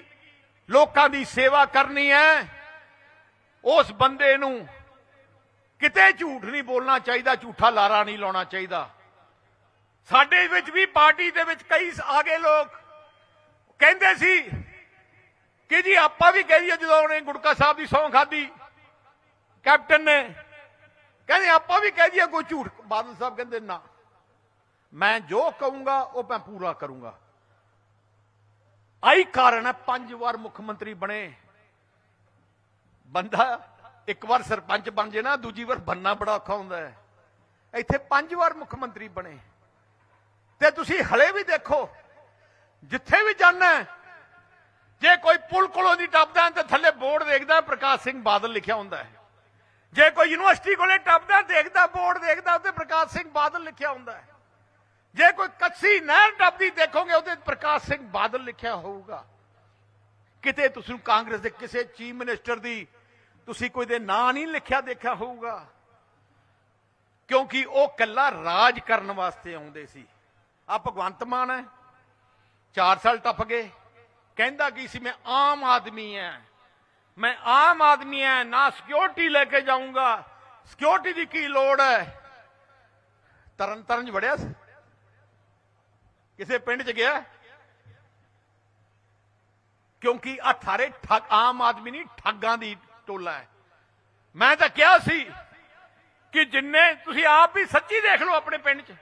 ਲੋਕਾਂ ਦੀ ਸੇਵਾ ਕਰਨੀ ਹੈ, ਉਸ ਬੰਦੇ ਨੂੰ ਕਿਤੇ ਝੂਠ ਨਹੀਂ ਬੋਲਣਾ ਚਾਹੀਦਾ, ਝੂਠਾ ਲਾਰਾ ਨਹੀਂ ਲਾਉਣਾ ਚਾਹੀਦਾ। ਸਾਡੇ ਵਿੱਚ ਵੀ ਪਾਰਟੀ ਦੇ ਵਿੱਚ ਕਈ ਆ ਗਏ ਲੋਕ। ਕਹਿੰਦੇ ਸੀ ਕਿ ਜੀ ਆਪਾਂ ਵੀ ਕਹੀਏ ਜਦੋਂ ਉਹਨੇ ਗੁਟਕਾ ਸਾਹਿਬ ਦੀ ਸੌਂ ਖਾਦੀ ਕੈਪਟਨ ਨੇ। ਕਹਿੰਦੇ ਆਪਾਂ ਵੀ ਕਹਿ ਦਈਏ ਕੋਈ ਝੂਠ। ਬਾਦਲ ਸਾਹਿਬ ਕਹਿੰਦੇ, ਨਾ, ਮੈਂ ਜੋ ਕਹੂੰਗਾ ਉਹ ਮੈਂ ਪੂਰਾ ਕਰੂੰਗਾ। ਆਈ ਕਾਰਨ ਹੈ, ਪੰਜ ਵਾਰ ਮੁੱਖ ਮੰਤਰੀ ਬਣੇ। ਬੰਦਾ ਇੱਕ ਵਾਰ ਸਰਪੰਚ ਬਣ ਜੇ ਨਾ, ਦੂਜੀ ਵਾਰ ਬੰਨਾ ਬੜਾ ਔਖਾ ਹੁੰਦਾ ਹੈ। ਇੱਥੇ ਪੰਜ ਵਾਰ ਮੁੱਖ ਮੰਤਰੀ ਬਣੇ। ਤੇ ਤੁਸੀਂ ਹਲੇ ਵੀ ਦੇਖੋ, ਜਿੱਥੇ ਵੀ ਜਾਣਾ ਜੇ ਕੋਈ ਪੁਲ ਕੋਲੋਂ ਦੀ ਟੱਪਦਾ, ਤਾਂ ਥੱਲੇ ਬੋਰਡ ਦੇਖਦਾ, ਪ੍ਰਕਾਸ਼ ਸਿੰਘ ਬਾਦਲ ਲਿਖਿਆ ਹੁੰਦਾ ਹੈ। ਜੇ ਕੋਈ ਯੂਨੀਵਰਸਿਟੀ ਕੋਲੇ ਟੱਪਦਾ, ਦੇਖਦਾ, ਬੋਰਡ ਦੇਖਦਾ ਉੱਤੇ ਪ੍ਰਕਾਸ਼ ਸਿੰਘ ਬਾਦਲ ਲਿਖਿਆ ਹੁੰਦਾ ਹੈ। ਜੇ ਕੋਈ ਕੱਚੀ ਨਹਿਰ ਟੱਪਦੀ, ਦੇਖੋਗੇ, ਉਹਦੇ ਪ੍ਰਕਾਸ਼ ਸਿੰਘ ਬਾਦਲ ਲਿਖਿਆ ਹੋਊਗਾ। ਕਿਤੇ ਤੁਸੀਂ ਕਾਂਗਰਸ ਦੇ ਕਿਸੇ ਚੀਫ ਮਿਨਿਸਟਰ ਦੀ ਤੁਸੀਂ ਕੋਈ ਦੇ ਨਾਂ ਨਹੀਂ ਲਿਖਿਆ, ਦੇਖਿਆ ਹੋਊਗਾ। ਕਿਉਂਕਿ ਉਹ ਕੱਲਾ ਰਾਜ ਕਰਨ ਵਾਸਤੇ ਆਉਂਦੇ ਸੀ। ਆ ਭਗਵੰਤ ਮਾਨ ਹੈ। 4 ਸਾਲ ਟੱਪ ਗਏ। ਕਹਿੰਦਾ ਕੀ ਸੀ, ਮੈਂ ਆਮ ਆਦਮੀ ਹਾਂ ਮੈਂ ਆਮ ਆਦਮੀ ਹਾਂ ਨਾ ਸਿਕਿਉਰਿਟੀ ਲੈ ਕੇ ਜਾਊਂਗਾ। ਸਿਕਿਉਰਿਟੀ ਦੀ ਕੀ ਲੋੜ ਹੈ ਤਰਨ ਤਰਨ ਚ ਵੜਿਆ ਸੀ? ਕਿਸੇ ਪਿੰਡ ਚ ਗਿਆ? ਕਿਉਂਕਿ ਆ ਥਾਰੇ ਠੱਗ, ਆਮ ਆਦਮੀ ਨਹੀਂ, ਠੱਗਾਂ ਦੀ ਟੋਲਾ ਹੈ ਮੈਂ ਤਾਂ ਕਿਹਾ ਸੀ ਕਿ ਜਿੰਨੇ ਤੁਸੀਂ ਆਪ ਵੀ ਸੱਚੀ ਦੇਖ ਲਓ ਆਪਣੇ ਪਿੰਡ 'ਚ।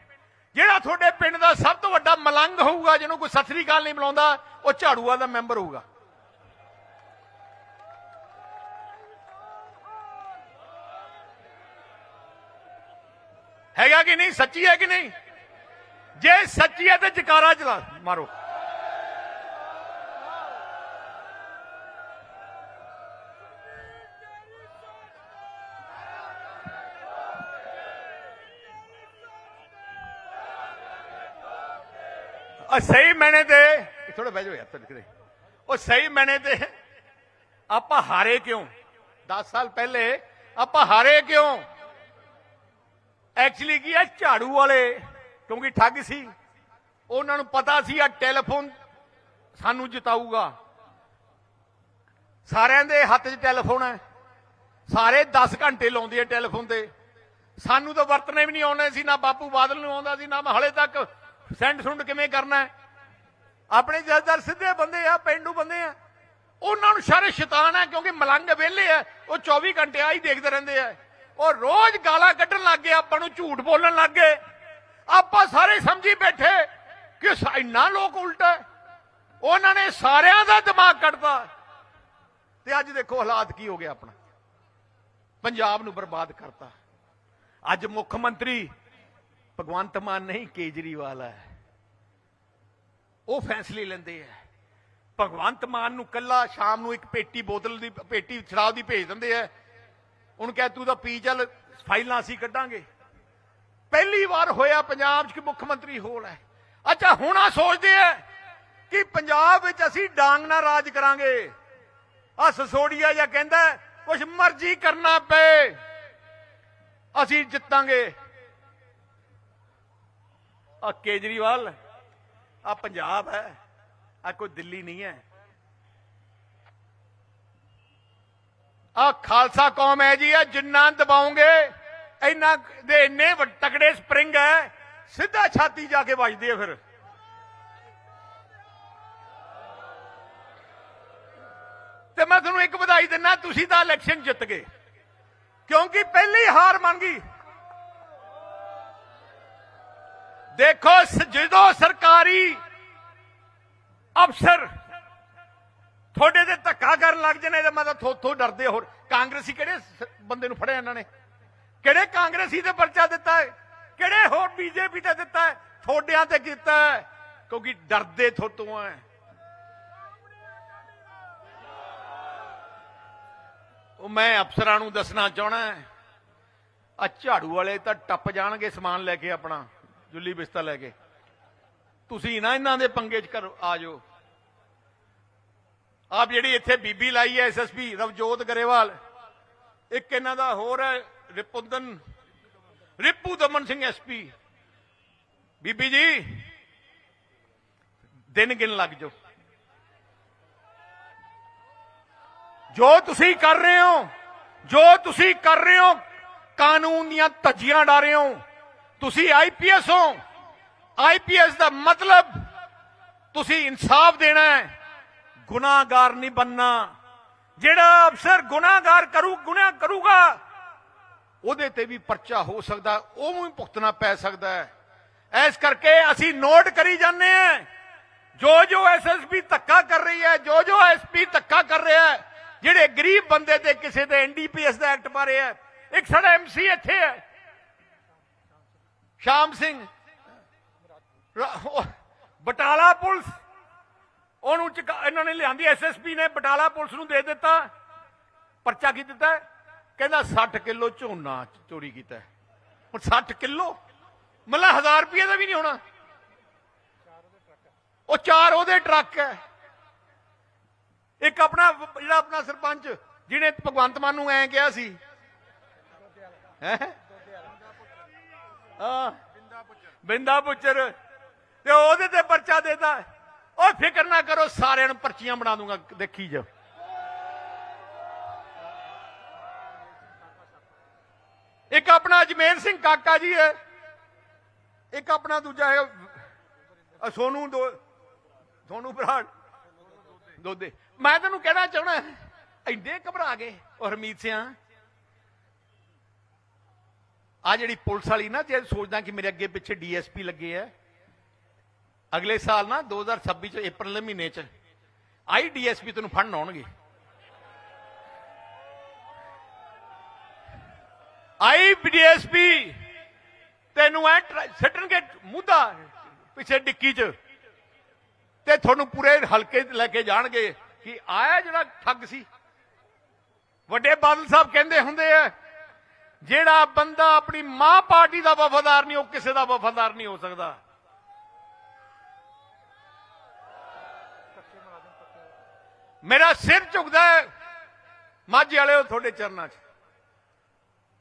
ਜਿਹੜਾ ਤੁਹਾਡੇ ਪਿੰਡ ਦਾ ਸਭ ਤੋਂ ਵੱਡਾ ਮਲੰਗ ਹੋਊਗਾ, ਜਿਹਨੂੰ ਕੋਈ ਸਤਿ ਕਾਲ ਨਹੀਂ ਬੁਲਾਉਂਦਾ, ਉਹ ਝਾੜੂਆ ਦਾ ਮੈਂਬਰ ਹੋਊਗਾ। ਹੈਗਾ ਕਿ ਨਹੀਂ? ਸੱਚੀ ਹੈ ਕਿ ਨਹੀਂ? ਜੇ ਸੱਚੀ ਹੈ ਤੇ ਜਕਾਰਾ ਚਲਾ ਮਾਰੋ। ਉਹ ਸਹੀ ਮੈਨੇ ਤੇ। ਥੋੜਾ ਬਹਿ ਜਾਓ ਯਾਰ ਤੁਹਾਡੇ ਕਿਤੇ। ਉਹ ਸਹੀ ਮੈਨੇ ਤੇ। ਆਪਾਂ ਹਾਰੇ ਕਿਉਂ? 10 ਸਾਲ ਪਹਿਲੇ ਆਪਾਂ ਹਾਰੇ ਕਿਉਂ? ਐਕਚੁਅਲੀ ਕੀ ਹੈ ਝਾੜੂ ਵਾਲੇ? ਕਿਉਂਕਿ ਠੱਗ ਸੀ। ਉਹਨਾਂ ਨੂੰ ਪਤਾ ਸੀ ਆ ਟੈਲੀਫੋਨ ਸਾਨੂੰ ਜਿਤਾਊਗਾ। ਸਾਰਿਆਂ ਦੇ ਹੱਥ 'ਚ ਟੈਲੀਫੋਨ ਹੈ। ਸਾਰੇ 10 ਘੰਟੇ ਲਾਉਂਦੇ ਆ ਟੈਲੀਫੋਨ ਤੇ। ਸਾਨੂੰ ਤਾਂ ਵਰਤਨੇ ਵੀ ਨਹੀਂ ਆਉਣੇ ਸੀ ਨਾ ਬਾਪੂ ਬਾਦਲ ਨੂੰ ਆਉਂਦਾ ਸੀ ਨਾ ਮੈਂ ਹਲੇ ਤੱਕ ਸੈਂਡ ਸੁੰਡ ਕਿਵੇਂ ਕਰਨਾ ਆਪਣੇ ਜੱਜਦਾਰ ਸਿੱਧੇ ਬੰਦੇ ਆ, ਪਿੰਡੂ ਬੰਦੇ ਆ। ਉਹਨਾਂ ਨੂੰ ਸਾਰੇ ਸ਼ੈਤਾਨ ਹੈ ਕਿਉਂਕਿ ਮਲੰਗ ਵਿਹਲੇ ਆ, ਉਹ 24 ਘੰਟੇ ਆ ਹੀ ਦੇਖਦੇ ਰਹਿੰਦੇ ਆ। ਉਹ ਰੋਜ਼ ਗਾਲਾਂ ਕੱਢਣ ਲੱਗ ਗਏ, ਆਪਾਂ ਨੂੰ ਝੂਠ ਬੋਲਣ ਲੱਗ ਗਏ। ਆਪਾਂ ਸਾਰੇ ਸਮਝੀ ਬੈਠੇ ਕਿ ਇੰਨਾ ਲੋਕ ਉਲਟਾ ਉਹਨਾਂ ਨੇ ਸਾਰਿਆਂ ਦਾ ਦਿਮਾਗ ਕੱਢਤਾ। ਤੇ ਅੱਜ ਦੇਖੋ ਹਾਲਾਤ ਕੀ ਹੋ ਗਿਆ ਆਪਣਾ। ਪੰਜਾਬ ਨੂੰ ਬਰਬਾਦ ਕਰਤਾ। ਅੱਜ ਮੁੱਖ ਮੰਤਰੀ ਭਗਵੰਤ ਮਾਨ ਨਹੀਂ, ਕੇਜਰੀਵਾਲ ਹੈ। ਉਹ ਫੈਸਲੇ ਲੈਂਦੇ ਆ ਭਗਵੰਤ ਮਾਨ ਨੂੰ ਕੱਲਾ ਸ਼ਾਮ ਨੂੰ ਇੱਕ ਪੇਟੀ ਬੋਤਲ ਦੀ, ਪੇਟੀ ਸ਼ਰਾਬ ਦੀ ਭੇਜ ਦਿੰਦੇ ਆ ਉਹਨੂੰ ਕਹਿ, ਤੂੰ ਤਾਂ ਪੀ ਚੱਲ, ਫਾਈਲਾਂ ਅਸੀਂ ਕੱਢਾਂਗੇ। ਪਹਿਲੀ ਵਾਰ ਹੋਇਆ ਪੰਜਾਬ 'ਚ ਕਿ ਮੁੱਖ ਮੰਤਰੀ ਹੋਲ ਹੈ। ਅੱਛਾ, ਹੁਣ ਆ ਸੋਚਦੇ ਆ ਕਿ ਪੰਜਾਬ ਵਿੱਚ ਅਸੀਂ ਡਾਂਗ ਨਾਲ ਰਾਜ ਕਰਾਂਗੇ। ਆ ਸਸੋੜੀਆ ਜਾਂ ਕਹਿੰਦਾ ਕੁਛ ਮਰਜ਼ੀ ਕਰਨਾ ਪਏ, ਅਸੀਂ ਜਿੱਤਾਂਗੇ। ਆ ਕੇਜਰੀਵਾਲ, ਆ ਪੰਜਾਬ ਹੈ, ਆ ਕੋਈ ਦਿੱਲੀ ਨਹੀਂ ਹੈ। ਆ ਖਾਲਸਾ ਕੌਮ ਹੈ ਜੀ ਆ ਜਿੰਨਾ ਦਬਾਉਂਗੇ ਇੰਨਾ ਦੇ ਇੰਨੇ ਤਕੜੇ ਸਪਰਿੰਗ ਹੈ, ਸਿੱਧਾ ਛਾਤੀ ਜਾ ਕੇ ਵੱਜਦੇ ਆ ਫਿਰ। ਤੇ ਮੈਂ ਤੁਹਾਨੂੰ ਇੱਕ ਵਧਾਈ ਦਿੰਦਾ ਤੁਸੀਂ ਤਾਂ ਇਲੈਕਸ਼ਨ ਜਿੱਤ ਗਏ, ਕਿਉਂਕਿ ਪਹਿਲੀ ਹਾਰ ਮੰਨ ਗਈ। ਦੇਖੋ ਸ- ਜਦੋਂ ਸਰਕਾਰੀ ਅਫਸਰ ਤੁਹਾਡੇ ਤੇ ਧੱਕਾ ਕਰਨ ਲੱਗ ਜਨੇ ਤੇ ਮਤਲਬ ਥੋਥੋਂ ਡਰਦੇ ਹੋਰ। ਕਾਂਗਰਸੀ ਕਿਹੜੇ ਬੰਦੇ ਨੂੰ ਫੜਿਆ ਇਹਨਾਂ ਨੇ? ਕਿਹੜੇ ਕਾਂਗਰਸੀ ਤੇ ਪਰਚਾ ਦਿੱਤਾ ਹੈ? ਕਿਹੜੇ ਹੋਰ ਬੀਜੇਪੀ ਤੇ ਦਿੱਤਾ ਹੈ? ਥੋੜਿਆਂ ਤੇ ਕੀਤਾ ਹੈ? ਕਿਉਂਕਿ ਡਰਦੇ ਥੋਤੋਂ ਹੈ। ਉਹ ਮੈਂ ਅਫਸਰਾਂ ਨੂੰ ਦੱਸਣਾ ਚਾਹਣਾ ਆ ਝਾੜੂ ਵਾਲੇ ਤਾਂ ਟੱਪ ਜਾਣਗੇ ਸਮਾਨ ਲੈ ਕੇ ਆਪਣਾ। ਜੁੱਲੀ ਬਿਸਤਾ ਲੈ ਕੇ। ਤੁਸੀਂ ਨਾ ਇਹਨਾਂ ਦੇ ਪੰਗੇ 'ਚ ਕਰੋ, ਆ ਜਾਓ। ਆਪ ਜਿਹੜੀ ਇੱਥੇ ਬੀਬੀ ਲਾਈ ਹੈ ਐਸਐਸਪੀ ਰਵਜੋਤ ਗਰੇਵਾਲ, ਇੱਕ ਇਹਨਾਂ ਦਾ ਹੋਰ ਹੈ, ਰਿਪੁੰਦਨ, ਰਿਪੂ ਦਮਨ ਸਿੰਘ ਐਸਪੀ ਬੀਬੀ ਜੀ, ਦਿਨ ਗਿਣ ਲੱਗ ਜਾਓ। ਜੋ ਤੁਸੀਂ ਕਰ ਰਹੇ ਹੋ, ਜੋ ਤੁਸੀਂ ਕਰ ਰਹੇ ਹੋ, ਕਾਨੂੰਨ ਦੀਆਂ ਧੱਜੀਆਂ ਡਾ ਰਹੇ ਹੋ। ਤੁਸੀਂ ਆਈਪੀਐਸ ਹੋ। ਆਈਪੀਐਸ ਦਾ ਮਤਲਬ ਤੁਸੀਂ ਇਨਸਾਫ ਦੇਣਾ ਹੈ। ਗੁਨਾਹਗਾਰ ਨਹੀਂ ਬੰਨਾ ਜਿਹੜਾ ਅਫਸਰ ਗੁਨਾਹਗਾਰ ਕਰੂ, ਗੁਨਾਹ ਕਰੂਗਾ, ਉਹਦੇ ਤੇ ਵੀ ਪਰਚਾ ਹੋ ਸਕਦਾ ਉਹਨੂੰ ਵੀ ਭੁਗਤਣਾ ਪੈ ਸਕਦਾ ਹੈ। ਇਸ ਕਰਕੇ ਅਸੀਂ ਨੋਟ ਕਰੀ ਜਾਂਦੇ ਹਾਂ। ਜੋ ਜੋ ਐਸਐਸਪੀ ਧੱਕਾ ਕਰ ਰਹੀ ਹੈ, ਜੋ ਜੋ ਐਸਪੀ ਧੱਕਾ ਕਰ ਰਿਹਾ ਹੈ, ਜਿਹੜੇ ਗਰੀਬ ਬੰਦੇ ਤੇ ਕਿਸੇ ਤੇ ਐਨਡੀਪੀਐਸ ਦਾ ਐਕਟ ਪਾ ਰਿਹਾ ਹੈ। ਇੱਕ ਸਾਡਾ ਐਮਸੀ ਇੱਥੇ ਹੈ। ਸ਼ਾਮ ਸਿੰਘ। ਬਟਾਲਾ ਪੁਲਿਸ। ਉਹਨੂੰ ਇਹਨਾਂ ਨੇ ਲਿਆਂਦੀ ਐਸਐਸਪੀ ਨੇ ਬਟਾਲਾ ਪੁਲਿਸ ਨੂੰ ਦੇ ਦਿੱਤਾ, ਪਰਚਾ ਕੀ ਦਿੱਤਾ? ਕਹਿੰਦਾ 60 ਕਿਲੋ ਝੋਨਾ ਚੋਰੀ ਕੀਤਾ ਹੈ। ਹੁਣ 60 ਕਿਲੋ? ਮਤਲਬ 1000 ਰੁਪਏ ਦਾ ਵੀ ਨਹੀਂ ਹੋਣਾ। ਉਹ ਚਾਰ ਉਹਦੇ ਟਰੱਕ ਹੈ। ਇੱਕ ਆਪਣਾ ਜਿਹੜਾ ਆਪਣਾ ਸਰਪੰਚ, ਜਿਹਨੇ ਭਗਵੰਤ ਮਾਨ ਨੂੰ ਐਂ ਕਿਹਾ ਸੀ। ਹੈ? ਹਾਂ ਬਿੰਦਾ ਪੁੱਚਰ। ਤੇ ਉਹਦੇ ਤੇ ਪਰਚਾ ਦੇਤਾ। ਉਹ ਫਿਕਰ ਨਾ ਕਰੋ ਸਾਰਿਆਂ ਨੂੰ ਪਰਚੀਆਂ ਬਣਾ ਦੂੰਗਾ ਦੇਖੀ ਜਾ ਇੱਕ ਆਪਣਾ ਅਜਮੇਰ ਸਿੰਘ ਕਾਕਾ ਜੀ ਹੈ। ਇੱਕ ਆਪਣਾ ਦੂਜਾ ਹੈ ਅ, ਸੋਨੂ ਦੋ ਸੋਨੂ ਬਰਾੜ ਦੋਦੇ। ਮੈਂ ਤੈਨੂੰ ਕਹਿਣਾ ਚਾਹਣਾ ਐਡੇ ਘਬਰਾ ਗਏ ਉਹ ਹਰਮੀਤ ਸਿਆ। ਆ ਜਿਹੜੀ ਪੁਲਿਸ ਵਾਲੀ ਨਾ, ਜੇ ਸੋਚਦਾ ਕਿ ਮੇਰੇ ਅੱਗੇ ਪਿੱਛੇ ਡੀਐਸਪੀ ਲੱਗੇ ਆ, ਅਗਲੇ ਸਾਲ ਨਾ 2026 ਚ ਅਪ੍ਰੈਲ ਦੇ ਮਹੀਨੇ ਚ ਆਈ ਡੀਐਸਪੀ ਤੈਨੂੰ ਫੜਨ ਆਉਣਗੇ। ਆਈ ਡੀਐਸਪੀ ਤੈਨੂੰ ਐ ਸੱਟਣਗੇ ਮੁੱਦਾ ਪਿੱਛੇ ਡਿੱਕੀ ਚ, ਤੇ ਤੁਹਾਨੂੰ ਪੂਰੇ ਹਲਕੇ 'ਚ ਲੈ ਕੇ ਜਾਣਗੇ ਕਿ ਆਇਆ ਜਿਹੜਾ ਠੱਗ ਸੀ। ਵੱਡੇ ਬਾਦਲ ਸਾਹਿਬ ਕਹਿੰਦੇ ਹੁੰਦੇ ਆ ਜਿਹੜਾ ਬੰਦਾ ਆਪਣੀ ਮਾਂ ਪਾਰਟੀ ਦਾ ਵਫਾਦਾਰ ਨਹੀਂ, ਉਹ ਕਿਸੇ ਦਾ ਵਫਾਦਾਰ ਨਹੀਂ ਹੋ ਸਕਦਾ। ਮੇਰਾ ਸਿਰ ਝੁਕਦਾ ਹੈ। ਮਾਝੇ ਵਾਲਿਓ ਤੁਹਾਡੇ ਚਰਨਾਂ 'ਚ।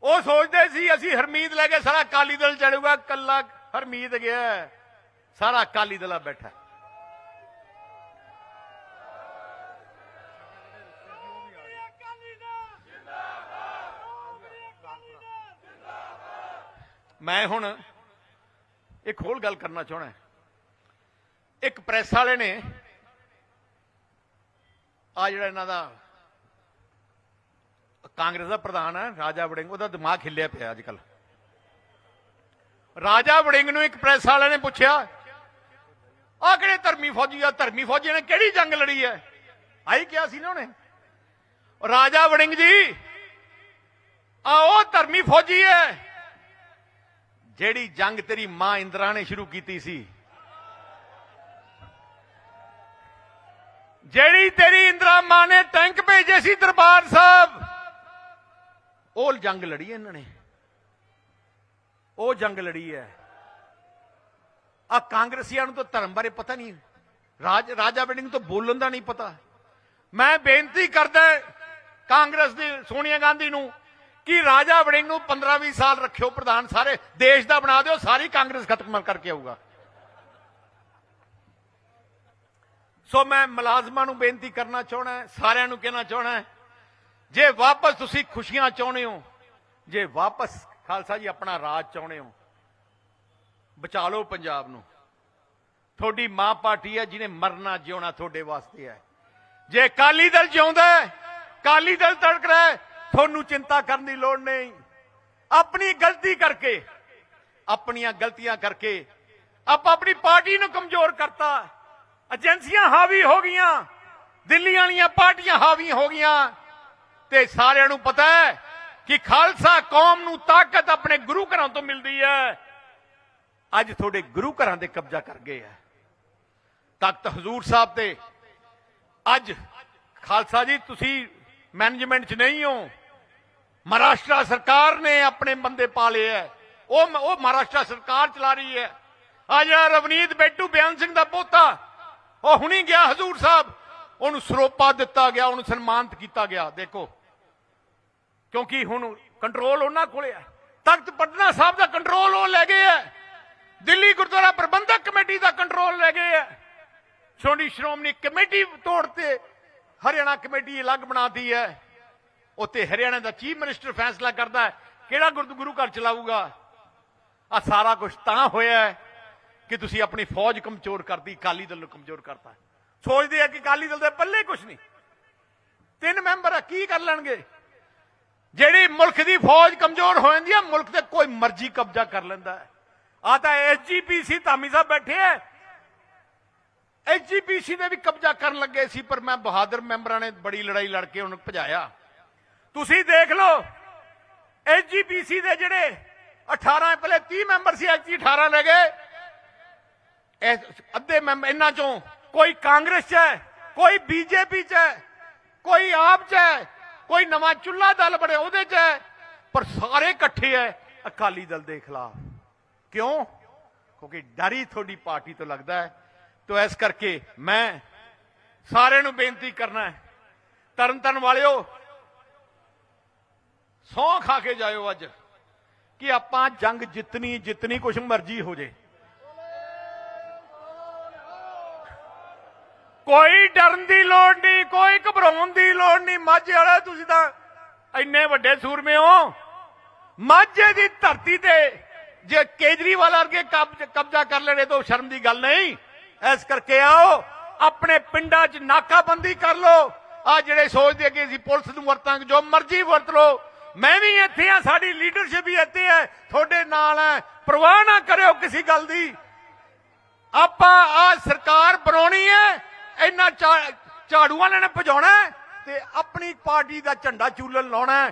ਉਹ ਸੋਚਦੇ ਸੀ, ਅਸੀਂ ਹਰਮੀਤ ਲੈ ਕੇ ਸਾਰਾ ਅਕਾਲੀ ਦਲ ਚੜੂਗਾ ਕੱਲਾ ਹਰਮੀਤ ਗਿਆ, ਸਾਰਾ ਅਕਾਲੀ ਦਲ ਬੈਠਾ। ਮੈਂ ਹੁਣ ਇੱਕ ਹੋਰ ਗੱਲ ਕਰਨਾ ਚਾਹਣਾ ਇੱਕ ਪ੍ਰੈਸ ਵਾਲੇ ਨੇ ਆ ਜਿਹੜਾ ਇਹਨਾਂ ਦਾ ਕਾਂਗਰਸ ਦਾ ਪ੍ਰਧਾਨ ਹੈ, ਰਾਜਾ ਵੜਿੰਗ, ਉਹਦਾ ਦਿਮਾਗ ਹਿੱਲਿਆ ਪਿਆ ਅੱਜ ਕੱਲ ਰਾਜਾ ਵੜਿੰਗ ਨੂੰ ਇੱਕ ਪ੍ਰੈਸ ਵਾਲੇ ਨੇ ਪੁੱਛਿਆ ਆ ਕਿਹੜੇ ਧਰਮੀ ਫੌਜੀ ਆ? ਧਰਮੀ ਫੌਜੀ ਨੇ ਕਿਹੜੀ ਜੰਗ ਲੜੀ ਹੈ? ਆਈ ਕਿਹਾ ਸੀ ਨਾ ਉਹਨੇ। ਰਾਜਾ ਵੜਿੰਗ ਜੀ ਆ ਉਹ ਧਰਮੀ ਫੌਜੀ ਹੈ ਜਿਹੜੀ ਜੰਗ ਤੇਰੀ ਮਾਂ ਇੰਦਰਾ ਨੇ ਸ਼ੁਰੂ ਕੀਤੀ ਸੀ। ਜਿਹੜੀ ਤੇਰੀ ਇੰਦਰਾ ਮਾਂ ਨੇ ਟੈਂਕ ਭੇਜੇ ਸੀ ਦਰਬਾਰ ਸਾਹਿਬ, ਉਹ ਜੰਗ ਲੜੀ ਇਹਨਾਂ ਨੇ। ਉਹ ਜੰਗ ਲੜੀ ਹੈ। ਆ ਕਾਂਗਰਸੀਆਂ ਨੂੰ ਤਾਂ ਧਰਮ ਬਾਰੇ ਪਤਾ ਨਹੀਂ ਰਾਜ ਰਾਜਾ ਵੜਿੰਗ ਤੋਂ ਬੋਲਣ ਦਾ ਨਹੀਂ ਪਤਾ। ਮੈਂ ਬੇਨਤੀ ਕਰਦਾ ਕਾਂਗਰਸ ਦੀ, ਸੋਨੀਆ ਗਾਂਧੀ ਨੂੰ ਕਿ ਰਾਜਾ ਵੜਿੰਗ ਨੂੰ 15-20 ਸਾਲ ਰੱਖਿਓ ਪ੍ਰਧਾਨ ਸਾਰੇ, ਦੇਸ਼ ਦਾ ਬਣਾ ਦਿਓ, ਸਾਰੀ ਕਾਂਗਰਸ ਖਤਮ ਕਰਕੇ ਆਊਗਾ। ਸੋ ਮੈਂ ਮੁਲਾਜ਼ਮਾਂ ਨੂੰ ਬੇਨਤੀ ਕਰਨਾ ਚਾਹਣਾ ਸਾਰਿਆਂ ਨੂੰ ਕਹਿਣਾ ਚਾਹਣਾ ਜੇ ਵਾਪਸ ਤੁਸੀਂ ਖੁਸ਼ੀਆਂ ਚਾਹੁੰਦੇ ਹੋ, ਜੇ ਵਾਪਸ ਖਾਲਸਾ ਜੀ ਆਪਣਾ ਰਾਜ ਚਾਹੁੰਦੇ ਹੋ, ਬਚਾ ਲਓ ਪੰਜਾਬ ਨੂੰ। ਤੁਹਾਡੀ ਮਾਂ ਪਾਰਟੀ ਹੈ ਜਿਹਨੇ ਮਰਨਾ ਜਿਉਣਾ ਤੁਹਾਡੇ ਵਾਸਤੇ ਹੈ। ਜੇ ਕਾਲੀ ਦਲ ਜਿਉਂਦਾ ਹੈ ਕਾਲੀ ਦਲ ਤੜਕ ਰਿਹਾ ਤੁਹਾਨੂੰ ਚਿੰਤਾ ਕਰਨ ਦੀ ਲੋੜ ਨਹੀਂ। ਆਪਣੀ ਗਲਤੀ ਕਰਕੇ, ਆਪਣੀਆਂ ਗਲਤੀਆਂ ਕਰਕੇ ਆਪਾਂ ਆਪਣੀ ਪਾਰਟੀ ਨੂੰ ਕਮਜ਼ੋਰ ਕਰਤਾ। ਏਜੰਸੀਆਂ ਹਾਵੀ ਹੋ ਗਈਆਂ, ਦਿੱਲੀ ਵਾਲੀਆਂ ਪਾਰਟੀਆਂ ਹਾਵੀ ਹੋ ਗਈਆਂ। ਤੇ ਸਾਰਿਆਂ ਨੂੰ ਪਤਾ ਹੈ ਕਿ ਖਾਲਸਾ ਕੌਮ ਨੂੰ ਤਾਕਤ ਆਪਣੇ ਗੁਰੂ ਘਰਾਂ ਤੋਂ ਮਿਲਦੀ ਹੈ। ਅੱਜ ਤੁਹਾਡੇ ਗੁਰੂ ਘਰਾਂ ਦੇ ਕਬਜ਼ਾ ਕਰ ਗਏ ਹੈ। ਤਖਤ ਹਜ਼ੂਰ ਸਾਹਿਬ ਤੇ, ਅੱਜ ਖਾਲਸਾ ਜੀ, ਤੁਸੀਂ ਮੈਨੇਜਮੈਂਟ 'ਚ ਨਹੀਂ ਹੋ। ਮਹਾਰਾਸ਼ਟਰ ਸਰਕਾਰ ਨੇ ਆਪਣੇ ਬੰਦੇ ਪਾ ਲਏ ਹੈ ਉਹ ਉਹ ਮਹਾਰਾਸ਼ਟਰ ਸਰਕਾਰ ਚਲਾ ਰਹੀ ਹੈ ਆ ਜਿਹੜਾ ਰਵਨੀਤ ਬੈਟੂ ਬਿਆਨ ਸਿੰਘ ਦਾ ਪੋਤਾ, ਉਹ ਹੁਣੀ ਗਿਆ ਹਜ਼ੂਰ ਸਾਹਿਬ। ਉਹਨੂੰ ਸਰੋਪਾ ਦਿੱਤਾ ਗਿਆ, ਉਹਨੂੰ ਸਨਮਾਨਿਤ ਕੀਤਾ ਗਿਆ, ਦੇਖੋ। ਕਿਉਂਕਿ ਹੁਣ ਕੰਟਰੋਲ ਉਹਨਾਂ ਕੋਲੇ ਹੈ ਤਖਤ ਪਟਨਾ ਸਾਹਿਬ ਦਾ ਕੰਟਰੋਲ ਉਹ ਲੈ ਗਏ ਹੈ ਦਿੱਲੀ ਗੁਰਦੁਆਰਾ ਪ੍ਰਬੰਧਕ ਕਮੇਟੀ ਦਾ ਕੰਟਰੋਲ ਲੈ ਗਏ ਹੈ ਛੋਟੀ ਸ਼੍ਰੋਮਣੀ ਕਮੇਟੀ ਤੋੜਤੇ ਹਰਿਆਣਾ ਕਮੇਟੀ ਅਲੱਗ ਬਣਾਤੀ ਹੈ। ਉੱਤੇ ਹਰਿਆਣਾ ਦਾ ਚੀਫ ਮਿਨਿਸਟਰ ਫੈਸਲਾ ਕਰਦਾ ਹੈ। ਕਿਹੜਾ ਗੁਰੂ ਘਰ ਚਲਾਊਗਾ? ਆ ਸਾਰਾ ਕੁਝ ਤਾਂ ਹੋਇਆ ਕਿ ਤੁਸੀਂ ਆਪਣੀ ਫੌਜ ਕਮਜ਼ੋਰ ਕਰਦੀ ਅਕਾਲੀ ਦਲ ਨੂੰ ਕਮਜ਼ੋਰ ਕਰਤਾ ਸੋਚਦੇ ਆ ਕਿ ਅਕਾਲੀ ਦਲ ਦੇ ਪੱਲੇ ਕੁਝ ਨਹੀਂ। ਤਿੰਨ ਮੈਂਬਰ ਆ, ਕੀ ਕਰ ਲੈਣਗੇ? ਜਿਹੜੀ ਮੁਲਕ ਦੀ ਫੌਜ ਕਮਜ਼ੋਰ ਹੋ ਜਾਂਦੀ ਹੈ ਮੁਲਕ ਤੇ ਕੋਈ ਮਰਜ਼ੀ ਕਬਜ਼ਾ ਕਰ ਲੈਂਦਾ ਹੈ। ਆ ਤਾਂ ਐਸਜੀਪੀਸੀ ਧਾਮੀ ਸਾਹਿਬ ਬੈਠੇ ਐ ਐਸਜੀਪੀਸੀ ਨੇ ਵੀ ਕਬਜ਼ਾ ਕਰਨ ਲੱਗੇ ਸੀ, ਪਰ ਮੈਂ ਬਹਾਦਰ ਮੈਂਬਰਾਂ ਨੇ ਬੜੀ ਲੜਾਈ ਲੜ ਕੇ ਉਹਨੂੰ ਭਜਾਇਆ। ਤੁਸੀਂ ਦੇਖ ਲਓ ਐਸਜੀਪੀਸੀ ਦੇ ਜਿਹੜੇ 18 ਪਹਿਲੇ 30 ਮੈਂਬਰ ਸੀ ਐਸਜੀ 18 ਲੈ ਗਏ। ਅੱਧੇ ਮੈਂਬਰ ਇਹਨਾਂ ਚੋਂ ਕੋਈ ਕਾਂਗਰਸ 'ਚ ਹੈ, ਕੋਈ ਬੀਜੇਪੀ 'ਚ ਹੈ, ਕੋਈ ਆਪ 'ਚ ਹੈ, ਕੋਈ ਨਵਾਂ ਚੁੱਲਾ ਦਲ ਬਣੇ ਉਹਦੇ 'ਚ ਹੈ, ਪਰ ਸਾਰੇ ਇਕੱਠੇ ਹੈ, ਅਕਾਲੀ ਦਲ ਦੇ ਖਿਲਾਫ। ਕਿਉਂ? ਕਿਉਂਕਿ ਡਰ ਹੀ ਤੁਹਾਡੀ ਪਾਰਟੀ ਤੋਂ ਲੱਗਦਾ ਹੈ। ਤੋ ਇਸ ਕਰਕੇ ਮੈਂ ਸਾਰਿਆਂ ਨੂੰ ਬੇਨਤੀ ਕਰਨਾ ਹੈ ਤਰਨ ਤਰਨ ਵਾਲਿਓ, ਸੌਂ ਖਾ ਕੇ ਜਾਇਓ ਅੱਜ, ਕਿ ਆਪਾਂ ਜੰਗ ਜਿੱਤਣੀ ਜਿੱਤਣੀ ਕੁਛ ਮਰਜ਼ੀ ਹੋ ਜੇ। ਕੋਈ ਡਰਨ ਦੀ ਲੋੜ ਨਹੀਂ, ਕੋਈ ਘਬਰਾਉਣ ਦੀ ਲੋੜ ਨਹੀਂ। ਮਾਝੇ ਵਾਲੇ, ਤੁਸੀਂ ਤਾਂ ਇੰਨੇ ਵੱਡੇ ਸੂਰਮੇ ਹੋ। ਮਾਝੇ ਦੀ ਧਰਤੀ ਤੇ ਜੇ ਕੇਜਰੀਵਾਲ ਵਰਗੇ ਕਬਜ਼- ਕਬਜ਼ਾ ਕਰ ਲੈਣੇ ਤਾਂ ਸ਼ਰਮ ਦੀ ਗੱਲ ਨਹੀਂ। ਇਸ ਕਰਕੇ ਆਓ, ਆਪਣੇ ਪਿੰਡਾਂ 'ਚ ਨਾਕਾਬੰਦੀ ਕਰ ਲਓ। ਆ ਜਿਹੜੇ ਸੋਚਦੇ ਕਿ ਅਸੀਂ ਪੁਲਿਸ ਨੂੰ ਵਰਤਾਂਗੇ, ਜੋ ਮਰਜ਼ੀ ਵਰਤ ਲਓ। ਮੈਂ ਵੀ ਇੱਥੇ ਆ, ਸਾਡੀ ਲੀਡਰਸ਼ਿਪ ਵੀ ਇੱਥੇ ਹੈ ਤੁਹਾਡੇ ਨਾਲ ਹੈ ਪਰਵਾਹ ਨਾ ਕਰਿਓ ਕਿਸੇ ਗੱਲ ਦੀ। ਆਪਾਂ ਆ ਸਰਕਾਰ ਬਣਾਉਣੀ ਹੈ ਇਹਨਾਂ ਝਾ- ਝਾੜੂ ਭਜਾਉਣਾ ਤੇ ਆਪਣੀ ਪਾਰਟੀ ਦਾ ਝੰਡਾ ਚੂਲਣ ਲਾਉਣਾ